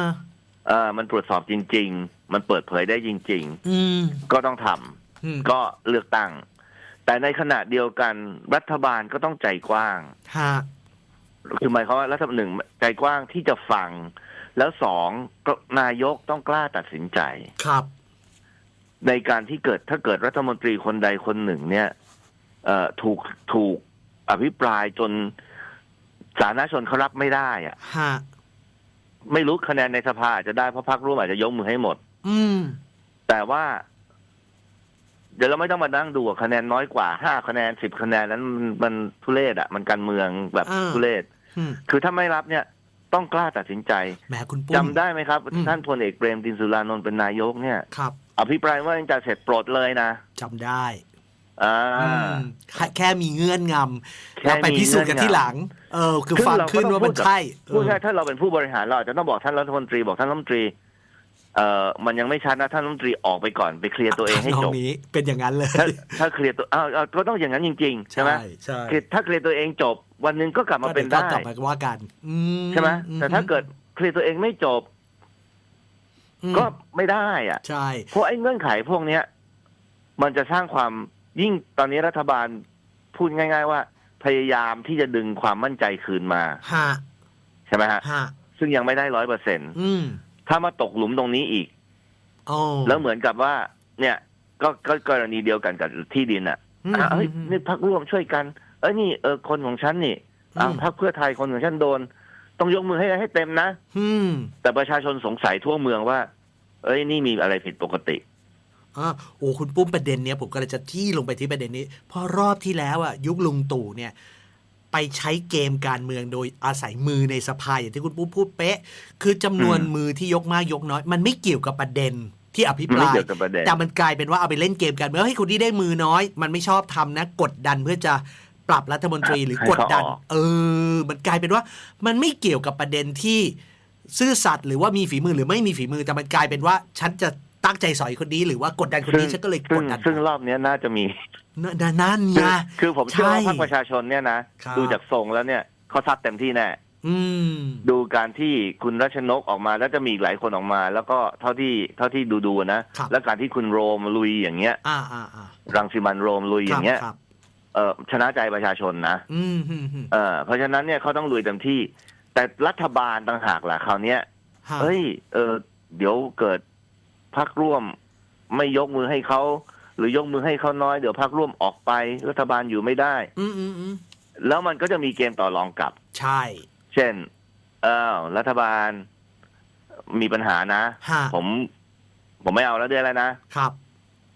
[SPEAKER 3] เออมันตรวจสอบจริง ๆ มันเปิดเผยได้จริง
[SPEAKER 2] อืม
[SPEAKER 3] ๆ ก็ต้องทำ
[SPEAKER 2] อืม
[SPEAKER 3] ก็เลือกตั้ง แต่ในขณะเดียวกันรัฐบาลก็ต้องใจกว้าง
[SPEAKER 2] ห้า
[SPEAKER 3] คือหมายความว่ารัฐบาลหนึ่งใจกว้างที่จะฟัง แล้วสองก็นายกต้องกล้าตัดสินใจ
[SPEAKER 2] ครับ
[SPEAKER 3] ในการที่เกิดถ้าเกิดรัฐมนตรีคนใดคนหนึ่ง เนี่ย เอ่อถูกถูกอภิปรายจนสาธารณชนเขารับไม่ได้อะ
[SPEAKER 2] ห้า
[SPEAKER 3] ไม่รู้คะแนนในสภาอาจจะได้เพราะพรรคร่วมอาจจะยกมือให้หมด
[SPEAKER 2] อืม
[SPEAKER 3] แต่ว่า เดี๋ยวเราไม่ต้องมานั่งดูว่าคะแนนน้อยกว่าห้าคะแนนสิบคะแนนนั้นมันมันทุเรศอะ มันการเมืองแบบ
[SPEAKER 2] อ่า
[SPEAKER 3] ทุเรศ
[SPEAKER 2] อืม
[SPEAKER 3] คือถ้าไม่รับเนี่ยต้องกล้าตัดสินใจ
[SPEAKER 2] แหมคุณปุ้ม
[SPEAKER 3] จำได้ไหมครับ
[SPEAKER 2] อืม
[SPEAKER 3] ท่านพลเอกเปรมตินสุรานนท์เป็นนายกเนี่ย
[SPEAKER 2] ครับ
[SPEAKER 3] อภิปรายว่าจะเสร็จโปรดเลยนะ
[SPEAKER 2] จำได้
[SPEAKER 3] อ่า
[SPEAKER 2] อืมแค่แค่มีเงื่อนงำ
[SPEAKER 3] แค่
[SPEAKER 2] แล้วไปพิสูจน์กัน
[SPEAKER 3] มีเงื่อนงำ
[SPEAKER 2] ที่หลัง เออ คือฟังขึ้นว่ามันใช่เอ
[SPEAKER 3] พูด
[SPEAKER 2] อ
[SPEAKER 3] ง่ายๆถ้าเราเป็นผู้บริหารเราอาจจะต้องบอกท่านรัฐมนตรีบอกท่านรัฐมนตรีเอ่อมันยังไม่ชัดนะท่านรัฐมนตรีออกไปก่อนไปเคลียร์ตัวเองให้
[SPEAKER 2] ทำน
[SPEAKER 3] จ
[SPEAKER 2] อบงนี้เป็นอย่างนั้นเลย
[SPEAKER 3] ถ้าถ้าเคลียร์ตัวอ้าวอ้าวก็ต้องอย่างนั้นจริง ๆ ใช่ไหม
[SPEAKER 2] ใช่
[SPEAKER 3] คือถ้าเคลียร์ตัวเองจบ วันหนึ่งก็กลับมาเป็น
[SPEAKER 2] ก็
[SPEAKER 3] ได้
[SPEAKER 2] กลับมาว่ากันอืม
[SPEAKER 3] ใช่ไหม
[SPEAKER 2] อื
[SPEAKER 3] แต่ถ้าเกิดเคลียร์ตัวเองไม่จบ
[SPEAKER 2] อืม
[SPEAKER 3] ก็ไม่ได้อะ
[SPEAKER 2] ใช่
[SPEAKER 3] เพราะไอ้เงื่อนไขพวกเนี้ย มันจะสร้างความ ยิ่งตอนนี้รัฐบาลพูดง่าย ๆ ว่า พยายามที่จะดึงความมั่นใจคืนมา
[SPEAKER 2] ฮะ
[SPEAKER 3] ใช่ไหมฮะ
[SPEAKER 2] ฮะ
[SPEAKER 3] ซึ่งยังไม่ได้ร้อยเปอร์เซ็น
[SPEAKER 2] อืม
[SPEAKER 3] ถ้ามาตกหลุมตรงนี้อีก
[SPEAKER 2] โอ้
[SPEAKER 3] แล้วเหมือนกับว่า เนี่ย ก็ก็กรณีเดียวกันกับที่ดินอะ
[SPEAKER 2] อืม
[SPEAKER 3] อะเอ้ย
[SPEAKER 2] อืม
[SPEAKER 3] นี่พักร่วมช่วยกัน เอ้ยนี่เออคนของฉันนี่อะ
[SPEAKER 2] อืม
[SPEAKER 3] พักเพื่อไทยคนของฉันโดน ต้องยกมือให้ให้เต็มนะ
[SPEAKER 2] อืม
[SPEAKER 3] แต่ประชาชนสงสัยทั่วเมืองว่า เอ้ยนี่มีอะไรผิดปกติ
[SPEAKER 2] อ่าโอ้คุณปุ้มประเด็นเนี้ยผมก็เลยจะที่ลงไปที่ประเด็นนี้ เพราะรอบที่แล้วอะยุคลุงตู่เนี่ยไปใช้เกมการเมืองโดยอาศัยมือในสภาอย่างที่คุณปุ้มพูดเป๊ะ คือจำนวน
[SPEAKER 3] อืม
[SPEAKER 2] มือที่ยกมากยกน้อย มันไม่เกี่ยวกับประเด็นที่อภิป
[SPEAKER 3] ไม่
[SPEAKER 2] ราย
[SPEAKER 3] เกี่ยวกับประเด็น
[SPEAKER 2] แต่มันกลายเป็นว่าเอาไปเล่นเกมกันเมื่อให้ยคนที่ได้มือน้อย มันไม่ชอบทำนะ กดดันเพื่อจะปรับรัฐมนตรีหรือกดดัน เออ มันกลายเป็นว่า มันไม่เกี่ยวกับประเด็นที่ซื่อสัตย์หรือว่ามีฝีมือหรือไม่มีฝีมือแต่มันกลายเป็นว่า ฉันจะ ตั้งใจสอยคนนี้หรือว่ากดดันคนนี้ฉันก็เลยก
[SPEAKER 3] ซึ่
[SPEAKER 2] ด
[SPEAKER 3] ง
[SPEAKER 2] ดัน
[SPEAKER 3] ซึ่งรอบเนี้ยน่าจะมี
[SPEAKER 2] นั่นนั่น
[SPEAKER 3] คือ
[SPEAKER 2] ไง
[SPEAKER 3] คือผมเชื่อว่า
[SPEAKER 2] ใช่
[SPEAKER 3] พรรคประชาชนเนี่ยนะครับดูจากทรงแล้วเนี่ยเขาซัดเต็มที่แน่
[SPEAKER 2] อืม
[SPEAKER 3] ดูการที่คุณรัชนกออกมาแล้วจะมีอีกหลายคนออกมา แล้วก็เท่าที่เท่าที่ดูดูๆนะครับแล้วการที่คุณโรมลุยอย่างเงี้ย
[SPEAKER 2] อ่าอ่าอ่า
[SPEAKER 3] รังสิมันโรมลุยอย่างเงี้ย
[SPEAKER 2] ครับ
[SPEAKER 3] เออชนะใจประชาชนนะ
[SPEAKER 2] อืมอืมอืม
[SPEAKER 3] เออเพราะฉะนั้นเนี่ยเขาต้องลุยเต็มที่ แต่รัฐบาลต่างหากล่ะคราวเนี้ย
[SPEAKER 2] ฮะ
[SPEAKER 3] เฮ้ยเออเดี๋ยวเกิด พักร่วมไม่ยกมือให้เขาหรือยกมือให้เขาน้อยเดี๋ยวพักร่วมออกไปรัฐบาลอยู่ไม่ได้
[SPEAKER 2] อืมอืมอืม
[SPEAKER 3] แล้วมันก็จะมีเกมต่อรองกลับ
[SPEAKER 2] ใช่
[SPEAKER 3] เช่น เออรัฐบาลมีปัญหานะ
[SPEAKER 2] ฮะ
[SPEAKER 3] ผม ผมไม่เอาแล้วเดือนแล้วนะ
[SPEAKER 2] ครับ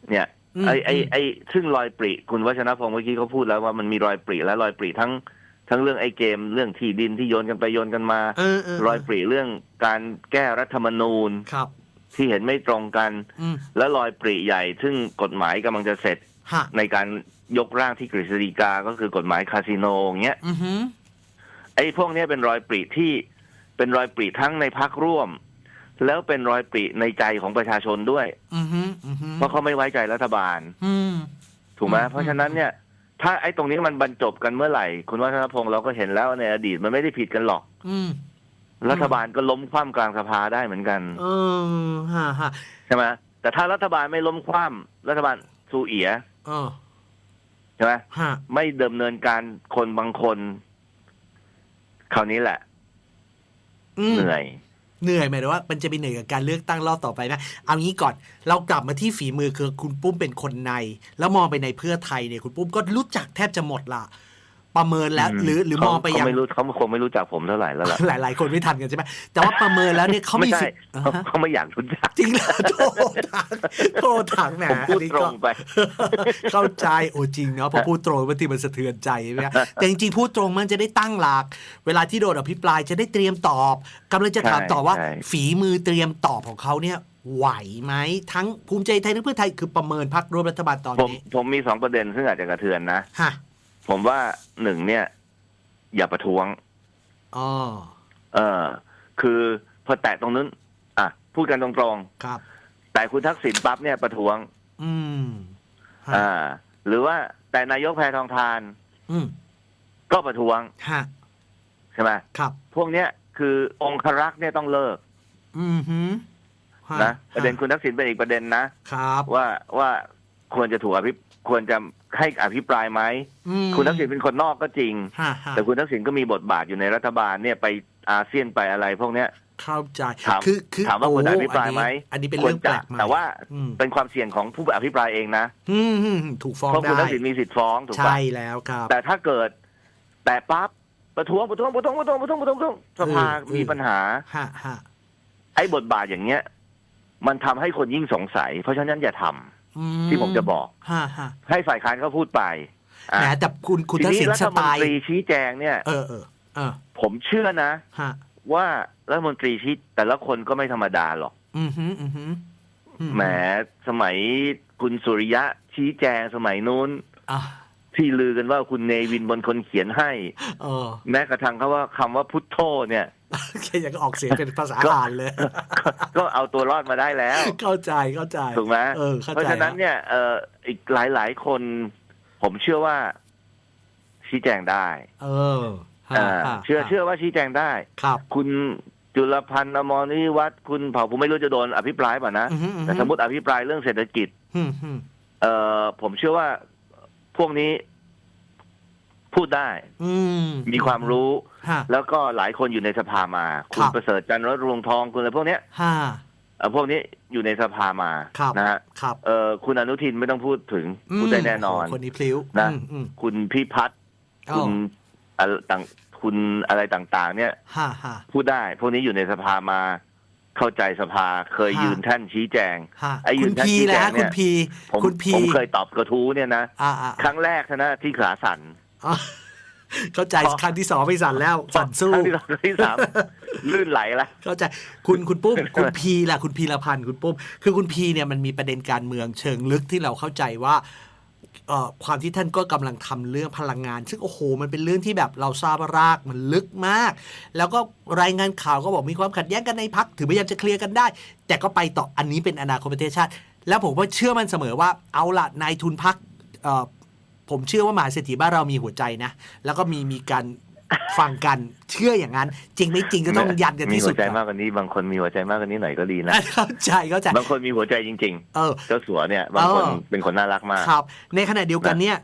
[SPEAKER 3] เนี่ย
[SPEAKER 2] อืม
[SPEAKER 3] ไอไอ
[SPEAKER 2] อืม
[SPEAKER 3] ไอซึ่งรอยปริคุณวัชรพงศ์เมื่อกี้เขาพูดแล้วว่ามันมีรอยปริและรอยปริทั้งทั้งเรื่องไอเกมเรื่องที่ดินที่โยนกันไปโยนกันมา
[SPEAKER 2] เออเออ
[SPEAKER 3] รอยปริเรื่องการแก้รัฐธรรมนูญ
[SPEAKER 2] ครับ
[SPEAKER 3] ที่เห็นไม่ตรงกัน
[SPEAKER 2] อืม
[SPEAKER 3] และรอยปริใหญ่ ซึ่งกฎหมายกำลังจะเสร็จ
[SPEAKER 2] ฮะ
[SPEAKER 3] ในการยกร่างที่กฤษฎีกา ก็คือกฎหมายคาสิโนอย่างเงี้ย
[SPEAKER 2] อือหือ
[SPEAKER 3] ไอ้พวกเนี้ยเป็นรอยปริที่เป็นรอยปริทั้งในพักร่วม แล้วเป็นรอยปริในใจของประชาชนด้วย
[SPEAKER 2] อือหืออือหือ
[SPEAKER 3] เพราะเขาไม่ไว้ใจรัฐบาล
[SPEAKER 2] อืม
[SPEAKER 3] ถูกไหม
[SPEAKER 2] อืม
[SPEAKER 3] เพราะฉะนั้นเนี่ย ถ้าไอ้ตรงนี้มันบรรจบกันเมื่อไหร่ คุณวัฒนพงศ์เราก็เห็นแล้วในอดีตมันไม่ได้ผิดกันหรอก
[SPEAKER 2] อืม
[SPEAKER 3] รัฐบาลก็ล้มคว่ำกลางสภาได้เหมือนกัน
[SPEAKER 2] เออฮะฮะ
[SPEAKER 3] ใช่ไหมแต่ถ้ารัฐบาลไม่ล้มคว่ำรัฐบาลสู้เอีย
[SPEAKER 2] เออ
[SPEAKER 3] ใช่ไหม
[SPEAKER 2] ฮะ
[SPEAKER 3] ไม่ดำเนินการคนบางคนคราวนี้แหละ
[SPEAKER 2] อืม
[SPEAKER 3] เหนื่อย
[SPEAKER 2] เหนื่อยหมายถึงว่ามันจะไปเหนื่อยกับการเลือกตั้งรอบต่อไปนะเอางี้ก่อนเรากลับมาที่ฝีมือคือคุณปุ้มเป็นคนใน แล้วมองไปในเพื่อไทยเนี่ยคุณปุ้มก็รู้จักแทบจะหมดละ ประเมินแล้ว
[SPEAKER 3] อืม
[SPEAKER 2] หรือหรือ
[SPEAKER 3] เขา
[SPEAKER 2] มองไป
[SPEAKER 3] เขา
[SPEAKER 2] ยัง
[SPEAKER 3] ไม่รู้เขาคงไม่รู้จักผมเท่าไหร่แล้วล่ะ
[SPEAKER 2] หลายๆคนไม่ทันกันใช่ไหมแต่ว่าประเมินแล้วเนี่ยเขา
[SPEAKER 3] ไม่
[SPEAKER 2] มี
[SPEAKER 3] ใช่
[SPEAKER 2] สิทธิ์อ่า
[SPEAKER 3] เขา
[SPEAKER 2] ฮะ
[SPEAKER 3] เขาไม่อยากรู้จัก
[SPEAKER 2] จริงเหรอโทษถังโทษถังแหม
[SPEAKER 3] ผมพูด
[SPEAKER 2] อันนี้
[SPEAKER 3] ตร
[SPEAKER 2] ก็
[SPEAKER 3] งไป
[SPEAKER 2] เข้าใจโอ้จริงเนาะพอพูดตรงบางทีมันสะเทือนใจใช่ไหมแต่จริงๆพูดตรงมันจะได้ตั้งหลัก เวลาที่โดนอภิปรายจะได้เตรียมตอบกำลังจะถามต่อว่า
[SPEAKER 3] ใช่
[SPEAKER 2] ฝีมือเตรียมตอบของเขาเนี่ยไหวไหมทั้งภูมิใจไทยทั้งเพื่อไทยคือประเมินพรรคร่วมรัฐบาลตอน
[SPEAKER 3] ผม
[SPEAKER 2] นี้
[SPEAKER 3] ผมมีสองประเด็นซึ่งอาจจะกระเทือนนะ
[SPEAKER 2] ฮะ
[SPEAKER 3] ผมว่าหนึ่งเนี่ย อย่าประท้วง
[SPEAKER 2] อ๋อ
[SPEAKER 3] เออ คือพอแตะตรงนั้น อะ พูดกันตรง
[SPEAKER 2] ครับ
[SPEAKER 3] ๆ แต่คุณทักษิณปั๊บเนี่ยประท้วง
[SPEAKER 2] อืมฮะ
[SPEAKER 3] อ่า หรือว่าแต่นายกแพทองทาน
[SPEAKER 2] อืม
[SPEAKER 3] ก็ประท้วง
[SPEAKER 2] ฮะ
[SPEAKER 3] ใช่ไหม
[SPEAKER 2] ครับ
[SPEAKER 3] พวกเนี้ยคือองครักษ์เนี่ยต้องเลิก
[SPEAKER 2] อืมฮึฮ
[SPEAKER 3] นะประเด็นคุณทักษิณเป็นอีกประเด็นนะ
[SPEAKER 2] ครับ
[SPEAKER 3] ว่าว่าควรจะถูกอภิ ควรจะให้อภิปรายไหม
[SPEAKER 2] อืม
[SPEAKER 3] คุณทักษิณเป็นคนนอกก็จริง
[SPEAKER 2] ฮะฮะ
[SPEAKER 3] แต่คุณทักษิณก็มีบทบาทอยู่ในรัฐบาลเนี่ยไปอาเซียนไปอะไรพวกเนี้ย
[SPEAKER 2] เข้าใจ
[SPEAKER 3] ถาม
[SPEAKER 2] คือคือ
[SPEAKER 3] ถามว่าควรจะอภิปรายไหม
[SPEAKER 2] โอันนี้เป็นเรื่องแปลกใหม่
[SPEAKER 3] แต่ว่า
[SPEAKER 2] อืม
[SPEAKER 3] เป็นความเสี่ยงของผู้อภิปรายเองนะ
[SPEAKER 2] อืมอืมอืมถูกฟ้อง
[SPEAKER 3] เพราะคุณ
[SPEAKER 2] ได้
[SPEAKER 3] ทักษิณมีสิทธิ์ฟ้องถูกปะ
[SPEAKER 2] ใช่แล้วครับ
[SPEAKER 3] แต่ถ้าเกิด แต่ปั๊บประท้วงประท้วงประท้วงประท้วงประท้วงประท้วงประท้วงสภา
[SPEAKER 2] เออเออ
[SPEAKER 3] มีปัญหา
[SPEAKER 2] ฮะฮะ
[SPEAKER 3] ไอ้บทบาทอย่างเงี้ย มันทำให้คนยิ่งสงสัย เพราะฉะนั้นอย่าทำ
[SPEAKER 2] อื
[SPEAKER 3] ที่ผมจะบอก
[SPEAKER 2] ฮะฮะ
[SPEAKER 3] ให้ฝ่ายค้านเขาพูดไปอะ
[SPEAKER 2] แหมแต่คุณคุณ
[SPEAKER 3] ที
[SPEAKER 2] ทัก
[SPEAKER 3] นี้
[SPEAKER 2] ษิณ
[SPEAKER 3] รั
[SPEAKER 2] ส
[SPEAKER 3] ฐม
[SPEAKER 2] ไต
[SPEAKER 3] น
[SPEAKER 2] ล์
[SPEAKER 3] ตรีชี้แจงเนี่ย
[SPEAKER 2] เออเออเออ
[SPEAKER 3] ผมเชื่อนะ
[SPEAKER 2] ฮะ
[SPEAKER 3] ว่ารัฐมนตรีชี้แต่ละคนก็ไม่ธรรมดาหรอก
[SPEAKER 2] อืมฮึอืมฮึอื
[SPEAKER 3] แหมสมัยคุณสุริยะชี้แจงสมัยนู้น
[SPEAKER 2] อะ
[SPEAKER 3] ที่ลือกันว่าคุณเนวินบนคนเขียนให้
[SPEAKER 2] เออ
[SPEAKER 3] แม้กระทั่งเขาว่าคำว่าพุทโธเนี่ย
[SPEAKER 2] แค่ยังออกเสียงเป็นภาษา
[SPEAKER 3] ก็
[SPEAKER 2] อ่านเลย
[SPEAKER 3] ก็ก็เอาตัวรอดมาได้แล้ว
[SPEAKER 2] เข้าใจเข้าใจ
[SPEAKER 3] ถูกไหม
[SPEAKER 2] เออเข้าใจ
[SPEAKER 3] เพราะฉะนั้นเนี่ยเอ่ออีกหลายหลายๆคน ผมเชื่อว่า ชี้แจงได้
[SPEAKER 2] เออฮะ
[SPEAKER 3] อ่า
[SPEAKER 2] ฮะ
[SPEAKER 3] เชื่อเชื่อว่าชี้แจงได้
[SPEAKER 2] ครับ
[SPEAKER 3] คุณจุลพันธ์อมรนิวัฒน์คุณเผ่าผมไม่รู้จะโดนอภิปรายป่ะนะ
[SPEAKER 2] อือฮึอือฮึ
[SPEAKER 3] แต่สมมติอภิปรายเรื่องเศรษฐกิจ
[SPEAKER 2] อืมฮึ
[SPEAKER 3] เอ่อผมเชื่อว่าพวกนี้ พูดได้
[SPEAKER 2] อืม
[SPEAKER 3] มีความรู้
[SPEAKER 2] ฮะ
[SPEAKER 3] แล้วก็หลายคนอยู่ในสภามา คุ
[SPEAKER 2] ค
[SPEAKER 3] ณ
[SPEAKER 2] รับ
[SPEAKER 3] ประเสริฐจันทร์รถรวงทองคุณอะไรพวกเนี้ย
[SPEAKER 2] ฮะ
[SPEAKER 3] เอ่อพวกนี้อยู่ในสภามา
[SPEAKER 2] ครับ
[SPEAKER 3] นะฮะ
[SPEAKER 2] ครับ
[SPEAKER 3] เออคุณอนุทินไม่ต้องพูดถึง
[SPEAKER 2] ม
[SPEAKER 3] พูดได้แน่นอน
[SPEAKER 2] โคนนี้พลิ้ว
[SPEAKER 3] นะ
[SPEAKER 2] อืมอืม
[SPEAKER 3] คุณพิพัฒน์
[SPEAKER 2] อ้า
[SPEAKER 3] คุ
[SPEAKER 2] ว
[SPEAKER 3] ณอะไรต่างคุณอะไรต่างๆ เนี่ย
[SPEAKER 2] ฮ่าฮ่า
[SPEAKER 3] พูดได้ พวกนี้อยู่ในสภามา เข้าใจสภาเคย
[SPEAKER 2] ฮะ
[SPEAKER 3] ยืนแท่านชี้แจง
[SPEAKER 2] ฮ่า
[SPEAKER 3] ไอ้ยื
[SPEAKER 2] คุ
[SPEAKER 3] น
[SPEAKER 2] ณ
[SPEAKER 3] แท่น
[SPEAKER 2] พี
[SPEAKER 3] ชี้
[SPEAKER 2] แห
[SPEAKER 3] แจ
[SPEAKER 2] ละ
[SPEAKER 3] งเนี่ย
[SPEAKER 2] คุณพี
[SPEAKER 3] ผม
[SPEAKER 2] คุณพี
[SPEAKER 3] ผมเคยตอบกระทู้เนี่ยนะ
[SPEAKER 2] อ่าอ่า
[SPEAKER 3] ครั้งแรกนะที่ขาสั่น
[SPEAKER 2] อ่า เข้าใจ
[SPEAKER 3] พอ
[SPEAKER 2] ครั้งที่สองไม่สั่นแล้ว สั่นสู้
[SPEAKER 3] ครั้งที่สองครั้งที่สามลื่นไหลละ
[SPEAKER 2] เข้าใจคุณคุณปุ้มคุณพีแหละคุณพีละพันธ์คุณปุ้มคือคุณพีเนี่ยมันมีประเด็นการเมืองเชิงลึกที่เราเข้าใจว่าเอ่อความที่ท่านก็กำลังทำเรื่องพลังงาน ซึ่งโอ้โห มันเป็นเรื่องที่แบบเราทราบว่ารากมันลึกมาก แล้วก็รายงานข่าวก็บอกมีความขัดแย้งกันในพักถือพยายามจะเคลียร์กันได้ แต่ก็ไปต่ออันนี้เป็นอนาคตประเทศชาติ แล้วผมว่าเชื่อมันเสมอว่าเอาละนายทุนพัก ผมเชื่อว่ามหาเศรษฐีบ้านเรามีหัวใจนะ แล้วก็มีมีการฟังกันเชื่ออย่างนั้น จริงไม่จริงก็ต้องยันกัน
[SPEAKER 3] มี
[SPEAKER 2] ที่
[SPEAKER 3] หั
[SPEAKER 2] สุ
[SPEAKER 3] ว
[SPEAKER 2] ด
[SPEAKER 3] ใจ
[SPEAKER 2] ก่อน
[SPEAKER 3] มากกว่านี้บางคนมีหัวใจมากกว่านี้หน่อยก็ดีนะ
[SPEAKER 2] เข้าใจเข้าใจ
[SPEAKER 3] บางคนมีหัวใจจริง
[SPEAKER 2] เออ
[SPEAKER 3] ๆเจ้าสัวเนี่ยบางคน
[SPEAKER 2] เออ
[SPEAKER 3] เป็นคนน่ารักมาก
[SPEAKER 2] ครับ ในขณะเดียวกันเนี่ย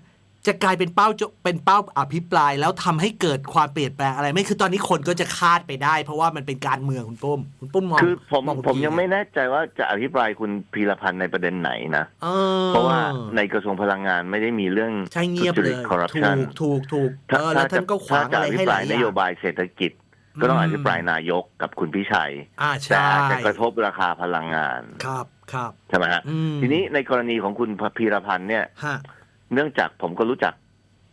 [SPEAKER 2] จะกลายเป็นเป้าจะเป็นเป้าอภิปราย แล้วทำให้เกิดความเปลี่ยนแปลงอะไรไหม่คือตอนนี้คนก็จะคาดไปได้ เพราะว่ามันเป็นการเมืองคุณปุ้มคุณปุ้มมอง
[SPEAKER 3] คือผม
[SPEAKER 2] องคุณ
[SPEAKER 3] ผม
[SPEAKER 2] พี
[SPEAKER 3] ยังไม่แน่ใจว่าจะอภิปรายคุณพีรพันธ์ในประเด็นไหนนะ
[SPEAKER 2] ออ
[SPEAKER 3] เพราะว่าในกระทรวงพลังงานไม่ได้มีเรื่อง
[SPEAKER 2] ใช่เงียบเลย
[SPEAKER 3] คอร์รัป
[SPEAKER 2] ถู
[SPEAKER 3] ชัน
[SPEAKER 2] กถูกถูกเออแล้วท่านก็ขวาง
[SPEAKER 3] ถ้าจะ
[SPEAKER 2] อะไร
[SPEAKER 3] อภิ
[SPEAKER 2] ให้
[SPEAKER 3] ป
[SPEAKER 2] ห
[SPEAKER 3] รา
[SPEAKER 2] ลายยอ
[SPEAKER 3] น
[SPEAKER 2] ย่าง
[SPEAKER 3] โยบายเศรษฐกิจก็ต้อง
[SPEAKER 2] อืม
[SPEAKER 3] อภิปรายนายกกับคุณพิชัย
[SPEAKER 2] อ่า
[SPEAKER 3] แต่
[SPEAKER 2] ใช่
[SPEAKER 3] อาจจะกระทบราคาพลังงาน
[SPEAKER 2] ครับ ครับ
[SPEAKER 3] ใช่ไหมฮะ
[SPEAKER 2] อืม
[SPEAKER 3] ทีนี้ในกรณีของคุณพีรพันธ์เนี่ย
[SPEAKER 2] ฮะ
[SPEAKER 3] เนื่องจากผมก็รู้จัก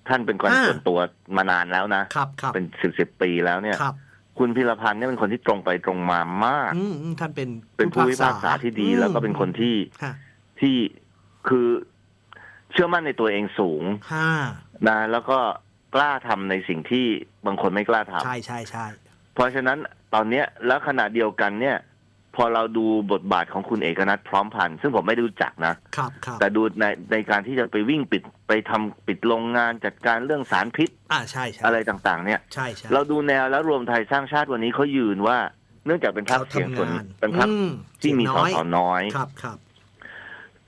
[SPEAKER 3] ท่านเป็นคน
[SPEAKER 2] อ่า
[SPEAKER 3] ส่วนตัวมานานแล้วนะ
[SPEAKER 2] ครับครับ
[SPEAKER 3] เป็นสิบสิบปีแล้วเนี่ย
[SPEAKER 2] ครับ
[SPEAKER 3] คุณพีรพันธ์เนี่ยเป็นคนที่ตรงไปตรงมามาก
[SPEAKER 2] อืมอืมท่านเป็น
[SPEAKER 3] เป็นผู้พิพากษาที่ดี
[SPEAKER 2] อืม
[SPEAKER 3] แล้วก็เป็นคนที่
[SPEAKER 2] ฮะ
[SPEAKER 3] ที่คือเชื่อมั่นในตัวเองสูง
[SPEAKER 2] ห้า
[SPEAKER 3] นะ แล้วก็กล้าทำในสิ่งที่บางคนไม่กล้าทำ
[SPEAKER 2] ใช่ใช่ใช่
[SPEAKER 3] เพราะฉะนั้นตอนเนี้ยแล้วขณะเดียวกันเนี่ย พอเราดูบทบาทของคุณเอกนัทพร้อมพันธ์ซึ่งผมไม่ได้รู้จักนะ
[SPEAKER 2] ครับครับ
[SPEAKER 3] แต่ดูในในการที่จะไปวิ่งปิดไปทำปิดโรงงานจัดการเรื่องสารพิษ
[SPEAKER 2] อ่าใช่ใช่
[SPEAKER 3] อะไรต่างๆ เนี่ย
[SPEAKER 2] ใช่ใช่
[SPEAKER 3] เราดูแนวแล้วรวมไทยสร้างชาติวันนี้เขายืนว่า เนื่องจากเป็นพรรค
[SPEAKER 2] เขา
[SPEAKER 3] เสียง
[SPEAKER 2] ทำ
[SPEAKER 3] ส่วน
[SPEAKER 2] งาน
[SPEAKER 3] เป็นพรรค
[SPEAKER 2] อืม
[SPEAKER 3] ที่มีส
[SPEAKER 2] เสียง
[SPEAKER 3] สน้อย
[SPEAKER 2] ครับครับ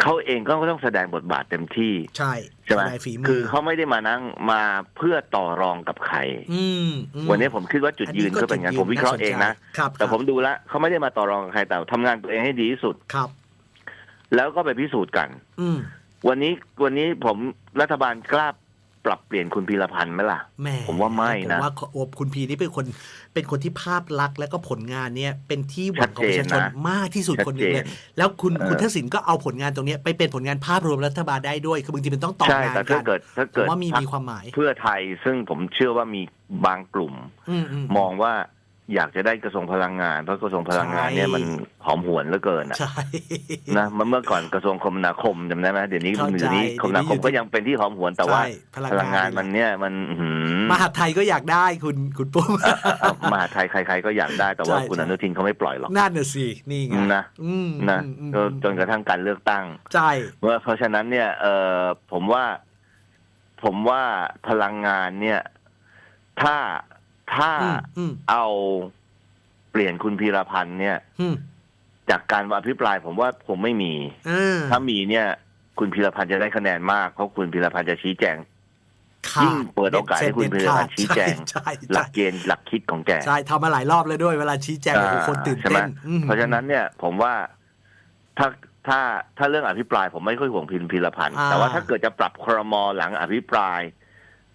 [SPEAKER 3] เขาเองก็ต้องแสดงบทบาทเต็มที่
[SPEAKER 2] ใช่
[SPEAKER 3] ใช่ไหม
[SPEAKER 2] แสดงฝีมื
[SPEAKER 3] คือเขาไม่ได้มานั่งมาเพื่อต่อรองกับใคร
[SPEAKER 2] อืมอืม
[SPEAKER 3] วันนี้ผมคิดว่าจุดยืนเขาเป็นไง
[SPEAKER 2] จุด
[SPEAKER 3] ผมวิเคราะห์เองนะ
[SPEAKER 2] ครับ
[SPEAKER 3] แต่ผมดูแล้วเขาไม่ได้มาต่อรองกับใครแต่ทำงานตัวเองให้ดีที่สุด
[SPEAKER 2] ครับ
[SPEAKER 3] แล้วก็ไปพิสูจน์กัน
[SPEAKER 2] อืม
[SPEAKER 3] วันนี้วันนี้ผมรัฐบาลกล้า ปรับเปลี่ยนคุณพีรพันธ์ไหมล่ะ
[SPEAKER 2] แหม่
[SPEAKER 3] ผมว่าไม่นะ
[SPEAKER 2] ผมว่าโอบคุณพีนี่เป็นคนเป็นคนที่ภาพลักษณ์และก็ผลงานเนี่ยเป็นที่หวังของประชาชน
[SPEAKER 3] ชัดเจนนะ
[SPEAKER 2] มากที่สุด
[SPEAKER 3] ชัด
[SPEAKER 2] คนหนึ่งเลย
[SPEAKER 3] เจน
[SPEAKER 2] แล้วคุณ
[SPEAKER 3] เออ
[SPEAKER 2] คุณทักษิณก็เอาผลงานตรงเนี้ยไปเป็นผลงานภาพรวมรัฐบาลได้ด้วย คือบางทีมันต้องต่อ
[SPEAKER 3] ใช่
[SPEAKER 2] งาน
[SPEAKER 3] แต่
[SPEAKER 2] กั
[SPEAKER 3] ถ้านเกิดถ้า
[SPEAKER 2] ผ
[SPEAKER 3] เกิ
[SPEAKER 2] ม
[SPEAKER 3] ด
[SPEAKER 2] ว่ามี
[SPEAKER 3] พรร
[SPEAKER 2] มี
[SPEAKER 3] ค
[SPEAKER 2] ความหมาย
[SPEAKER 3] เพื่อไทยซึ่งผมเชื่อว่ามีบางกลุ่ม
[SPEAKER 2] อืมอืม
[SPEAKER 3] มองว่า อยากจะได้กระทรวงพลังงาน เพราะกระทรวงพลังงานเนี่ย
[SPEAKER 2] ใช่
[SPEAKER 3] มันหอมหวนเหลือเกินอะ
[SPEAKER 2] ใช่
[SPEAKER 3] นะมันเมื่อก่อนกระทรวงคมนาคมจำได้ไหมเดี๋ยวนี้
[SPEAKER 2] เข้าใจ
[SPEAKER 3] เดี๋ยวนี้คมนาคม
[SPEAKER 2] เดี๋ยวนี้อยู่ที่
[SPEAKER 3] ก็ยังเป็นที่หอมหวนแต่ว่า
[SPEAKER 2] ใช่พลัง
[SPEAKER 3] พลังงางา
[SPEAKER 2] นน
[SPEAKER 3] มันเนี่ยมันอื้อหือ
[SPEAKER 2] มหาดไทยก็อยากได้คุณคุณปุ้ม
[SPEAKER 3] เอ่อมหาไทยใคร ๆ ก็อยากได้แต่ว่า
[SPEAKER 2] ใช่
[SPEAKER 3] คุณ
[SPEAKER 2] ใช่
[SPEAKER 3] อนุทินเขาไม่ปล่อยหรอก
[SPEAKER 2] นั่นน่ะสินี่ไง
[SPEAKER 3] นะ
[SPEAKER 2] อืม
[SPEAKER 3] นะ
[SPEAKER 2] อืมอืม
[SPEAKER 3] ก็จนกระทั่งการเลือกตั้ง
[SPEAKER 2] ใช่
[SPEAKER 3] เมื่อเพราะฉะนั้นเนี่ย เออผมว่า ผมว่าพลังงานเนี่ย ถ้า ถ้า
[SPEAKER 2] อืมอืม
[SPEAKER 3] เอาเปลี่ยนคุณพีรพันธ์เนี่ย
[SPEAKER 2] อืม
[SPEAKER 3] จากการอภิปรายผมว่าผมไม่มี
[SPEAKER 2] อ่า
[SPEAKER 3] ถ้ามีเนี่ย คุณพีรพันธ์จะได้คะแนนมากเพราะคุณพีรพันธ์จะชี้แจง
[SPEAKER 2] ขา
[SPEAKER 3] ยิ่งเปิดโอกาสให้คุณ
[SPEAKER 2] เด็ด
[SPEAKER 3] พีรพันธ์
[SPEAKER 2] ขาด
[SPEAKER 3] ชี้แจง
[SPEAKER 2] ใช่
[SPEAKER 3] หลั
[SPEAKER 2] ใช่
[SPEAKER 3] กเกณฑ์หลักคิดของแก
[SPEAKER 2] ใช่ทำมาหลายรอบแล้วด้วยเวลาชี้แจงโอ้โหคนตื่น
[SPEAKER 3] ใช่ไหม
[SPEAKER 2] เต้นอืม
[SPEAKER 3] เพราะฉะนั้นเนี่ยผมว่าถ้าถ้าถ้าเรื่องอภิปรายผมไม่ค่อยห่วงพินพีรพันธ์
[SPEAKER 2] อ่า
[SPEAKER 3] แต่ว่าถ้าเกิดจะปรับครมหลังอภิปราย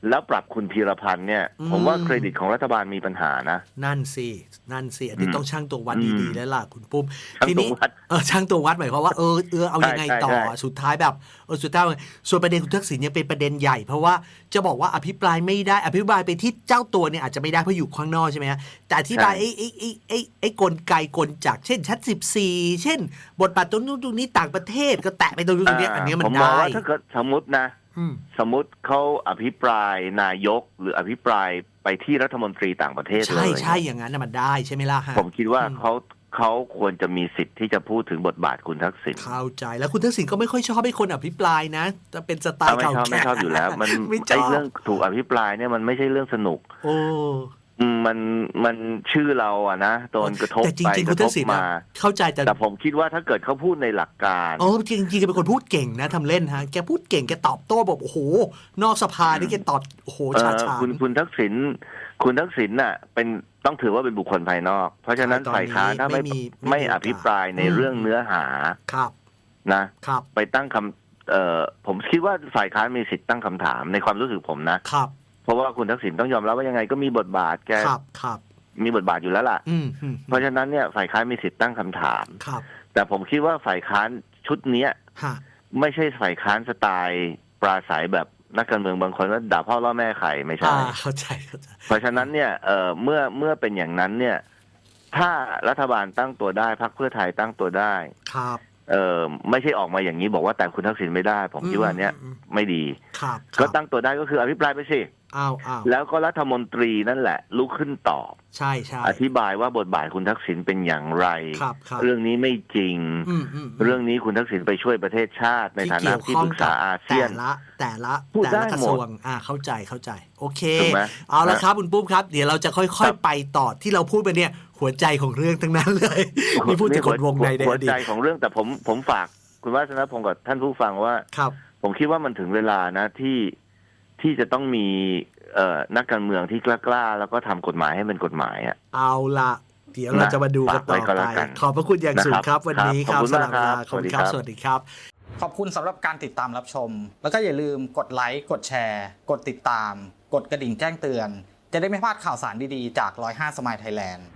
[SPEAKER 3] แล้วปรับคุณพีรพันธ์เนี่ย
[SPEAKER 2] อืม
[SPEAKER 3] ผมว่าเครดิตของรัฐบาลมีปัญหานะ
[SPEAKER 2] นั่นสิ นั่นสิ อันนี้
[SPEAKER 3] อืม
[SPEAKER 2] ต้องช่างตัววัด
[SPEAKER 3] อืม
[SPEAKER 2] ดีๆแล้วล่ะคุณปุ้ม
[SPEAKER 3] ช่าง
[SPEAKER 2] ที
[SPEAKER 3] ตัว
[SPEAKER 2] นี้
[SPEAKER 3] วัด
[SPEAKER 2] เออช่างตัววัดหมายความว่าเออเออเอายังไง
[SPEAKER 3] ใช่
[SPEAKER 2] ต่อ
[SPEAKER 3] ใช่
[SPEAKER 2] สุดท้ายแบบเออสุดท้ายส่วนประเด็นคุณทักษิณยังเป็นประเด็นใหญ่ เพราะว่าจะบอกว่าอภิปรายไม่ได้ อภิปรายไปที่เจ้าตัวเนี่ยอาจจะไม่ได้เพราะอยู่ข้างนอกใช่ไหมฮะ แต่อธิบายไอ้ไอ้ไอ้ไอ้ไอ้กลไกกลจักรเช่นชั้นสิบสี่เช่น บทบาทตรงนู้นตรงนี้ต่างประเทศก็แตะไปตรงนู้นตรงนี้อันเนี้ยมัน
[SPEAKER 3] ผมมอง
[SPEAKER 2] ได้
[SPEAKER 3] ว่าถ้าเกิดสมมตินะ
[SPEAKER 2] อืม
[SPEAKER 3] สมมติเขาอภิปรายนายกหรืออภิปรายไปที่รัฐมนตรีต่างประเทศเล
[SPEAKER 2] ใช่
[SPEAKER 3] ย
[SPEAKER 2] ใช่อย่างนั้นน่ะมันได้ใช่ไหมล่ะฮะ
[SPEAKER 3] ผมคิดว่า
[SPEAKER 2] อืม
[SPEAKER 3] เขาเขาควรจะมีสิทธิ์ที่จะพูดถึงบทบาทคุณทักษิณ
[SPEAKER 2] เข้าใจแล้วคุณทักษิณก็ไม่ค่อยชอบให้คนอภิปรายนะจะเป็นสไต
[SPEAKER 3] อะ
[SPEAKER 2] ล์
[SPEAKER 3] ไม่
[SPEAKER 2] เก่า
[SPEAKER 3] ชอบ
[SPEAKER 2] แก่
[SPEAKER 3] ไม่ชอบอยู่แล้ว มัน
[SPEAKER 2] ไม่ช
[SPEAKER 3] ไอ้
[SPEAKER 2] อบ
[SPEAKER 3] เรื่องถูกอภิปรายเนี่ยมันไม่ใช่เรื่องสนุก
[SPEAKER 2] โอ้
[SPEAKER 3] อื มมันมันชื่อเราอะนะโดนกระทบ
[SPEAKER 2] แต่จ
[SPEAKER 3] ไป
[SPEAKER 2] ริงๆ
[SPEAKER 3] ก
[SPEAKER 2] คุณ
[SPEAKER 3] ระท
[SPEAKER 2] ทั
[SPEAKER 3] บ
[SPEAKER 2] กษิณ
[SPEAKER 3] มา
[SPEAKER 2] อะเข้าใจแต่
[SPEAKER 3] แต่ผมคิดว่าถ้าเกิดเขาพูดในหลักการ
[SPEAKER 2] อ๋อจริงๆแกเป็นคนพูดเก่งนะทำเล่นฮะแกพูดเก่งแกตอบโต้แบบโอ้โห นอกสภานี่แกตอบโอ้โห
[SPEAKER 3] เอ่
[SPEAKER 2] ชา
[SPEAKER 3] อ
[SPEAKER 2] ชาญ
[SPEAKER 3] คุณคุณทักษิณคุณทักษิณน่ะ เป็นต้องถือว่าเป็นบุคคลภายนอก เพราะฉะนั้น
[SPEAKER 2] ใช่ตอนนี้
[SPEAKER 3] ฝ่ายค้านถ้าไม่
[SPEAKER 2] ไม่มีไม่มี
[SPEAKER 3] ไม่อภิปรายใน
[SPEAKER 2] อืม
[SPEAKER 3] เรื่องเนื้อหา
[SPEAKER 2] ครับ
[SPEAKER 3] นะ
[SPEAKER 2] ครับ
[SPEAKER 3] ไปตั้งคำเอ่อผมคิดว่าฝ่ายค้านมีสิทธิ์ตั้งคำถามในความรู้สึกผมนะ
[SPEAKER 2] ครับ
[SPEAKER 3] เพราะว่าคุณทักษิณต้องยอมรับว่ายังไงก็มีบทบาทแก
[SPEAKER 2] ครับครับ
[SPEAKER 3] มีบทบาทอยู่แล้วล่ะ
[SPEAKER 2] อืมอืม
[SPEAKER 3] เพราะฉะนั้นเนี่ยฝ่ายค้านมีสิทธิ์ตั้งคำถาม
[SPEAKER 2] ครับ
[SPEAKER 3] แต่ผมคิดว่าฝ่ายค้านชุดเนี้ย
[SPEAKER 2] ฮะ
[SPEAKER 3] ไม่ใช่ฝ่ายค้านสไตล์ปราศัยแบบนักการเมืองบางคนว่าด่าพ่อล่อแม่ไข่ไม่ใช่
[SPEAKER 2] อ่าเข้าใจเข้าใจ
[SPEAKER 3] เพราะฉะนั้นเนี่ยเอ่อเมื่อเมื่อเป็นอย่างนั้นเนี่ย ถ้ารัฐบาลตั้งตัวได้พรรคเพื่อไทยตั้งตัวได้
[SPEAKER 2] ครับ
[SPEAKER 3] เอ่อไม่ใช่ออกมาอย่างนี้บอกว่าแต่คุณทักษิณไม่ได้ ผมคิดว่าอันเนี้ย
[SPEAKER 2] อืม
[SPEAKER 3] ไม่ดี
[SPEAKER 2] ครับค
[SPEAKER 3] ก็
[SPEAKER 2] รับ
[SPEAKER 3] ตั้งตัวได้ก็คืออภิปรายไปสิ
[SPEAKER 2] อ้าวอ้าว
[SPEAKER 3] แล้วก็รัฐมนตรีนั่นแหละลุกขึ้นตอบ
[SPEAKER 2] ใช่ใช่
[SPEAKER 3] อธิบายว่าบทบาทคุณทักษิณเป็นอย่างไร
[SPEAKER 2] ครับครับ
[SPEAKER 3] เรื่องนี้ไม่จริง
[SPEAKER 2] อืมอืม
[SPEAKER 3] เรื่องนี้คุณทักษิณไปช่วยประเทศชาติในฐานะที่ปรึกษาอาเซียน
[SPEAKER 2] แต่ละ แต่ละ
[SPEAKER 3] พูด
[SPEAKER 2] แต่
[SPEAKER 3] ได้
[SPEAKER 2] ละกระ
[SPEAKER 3] หม
[SPEAKER 2] ท
[SPEAKER 3] ด
[SPEAKER 2] รวงอ่าเข้าใจเข้าใจ โอเค
[SPEAKER 3] ถูกไหม
[SPEAKER 2] เอาละ
[SPEAKER 3] นะครับ
[SPEAKER 2] คุณปุ้มครับ เดี๋ยวเราจะค่
[SPEAKER 3] ค
[SPEAKER 2] อย
[SPEAKER 3] รับ
[SPEAKER 2] ๆไปต่อที่เราพูดไปเนี่ย หัวใจของเรื่องทั้งนั้นเลย นี่พูดถึงคนวงในใน
[SPEAKER 3] หั
[SPEAKER 2] อ
[SPEAKER 3] ว
[SPEAKER 2] ดี
[SPEAKER 3] ใจ
[SPEAKER 2] ต
[SPEAKER 3] ของเรื่องแต่ผมผมฝากคุณวัฒนพงศ์กับท่านผู้ฟังว่า
[SPEAKER 2] ครับ
[SPEAKER 3] ผมคิดว่ามันถึงเวลานะที่ ที่จะต้องมีเอ่อนักการเมืองที่กล้าๆแล้วก็ทำกฎหมายให้เป็นกฎหมายอะ
[SPEAKER 2] เอาละเดี๋ยวเราจะมาดูกันต่อ
[SPEAKER 3] ฝากไว้ก็
[SPEAKER 2] ไป
[SPEAKER 3] แล้วกัน
[SPEAKER 2] ขอบพระคุณอย่างสูงครับ วันนี้ค
[SPEAKER 3] ครั
[SPEAKER 2] รับบ
[SPEAKER 3] ขอบคุณ
[SPEAKER 2] สำหรับ
[SPEAKER 3] มาก
[SPEAKER 2] เว
[SPEAKER 3] ครับ
[SPEAKER 2] ลาขอบคุณครับ
[SPEAKER 3] ส
[SPEAKER 2] ส
[SPEAKER 3] วั
[SPEAKER 2] วั
[SPEAKER 3] ส
[SPEAKER 2] ส
[SPEAKER 3] ดี
[SPEAKER 2] ดี
[SPEAKER 3] ค
[SPEAKER 2] ค
[SPEAKER 3] รั
[SPEAKER 2] รับบ
[SPEAKER 4] ขอบคุณสำหรับการติดตามรับชม แล้วก็อย่าลืมกดไลค์ กดแชร์ กดติดตาม กดกระดิ่งแจ้งเตือน จะได้ไม่พลาดข่าวสารดีๆ จาก 105 สมายไทยแลนด์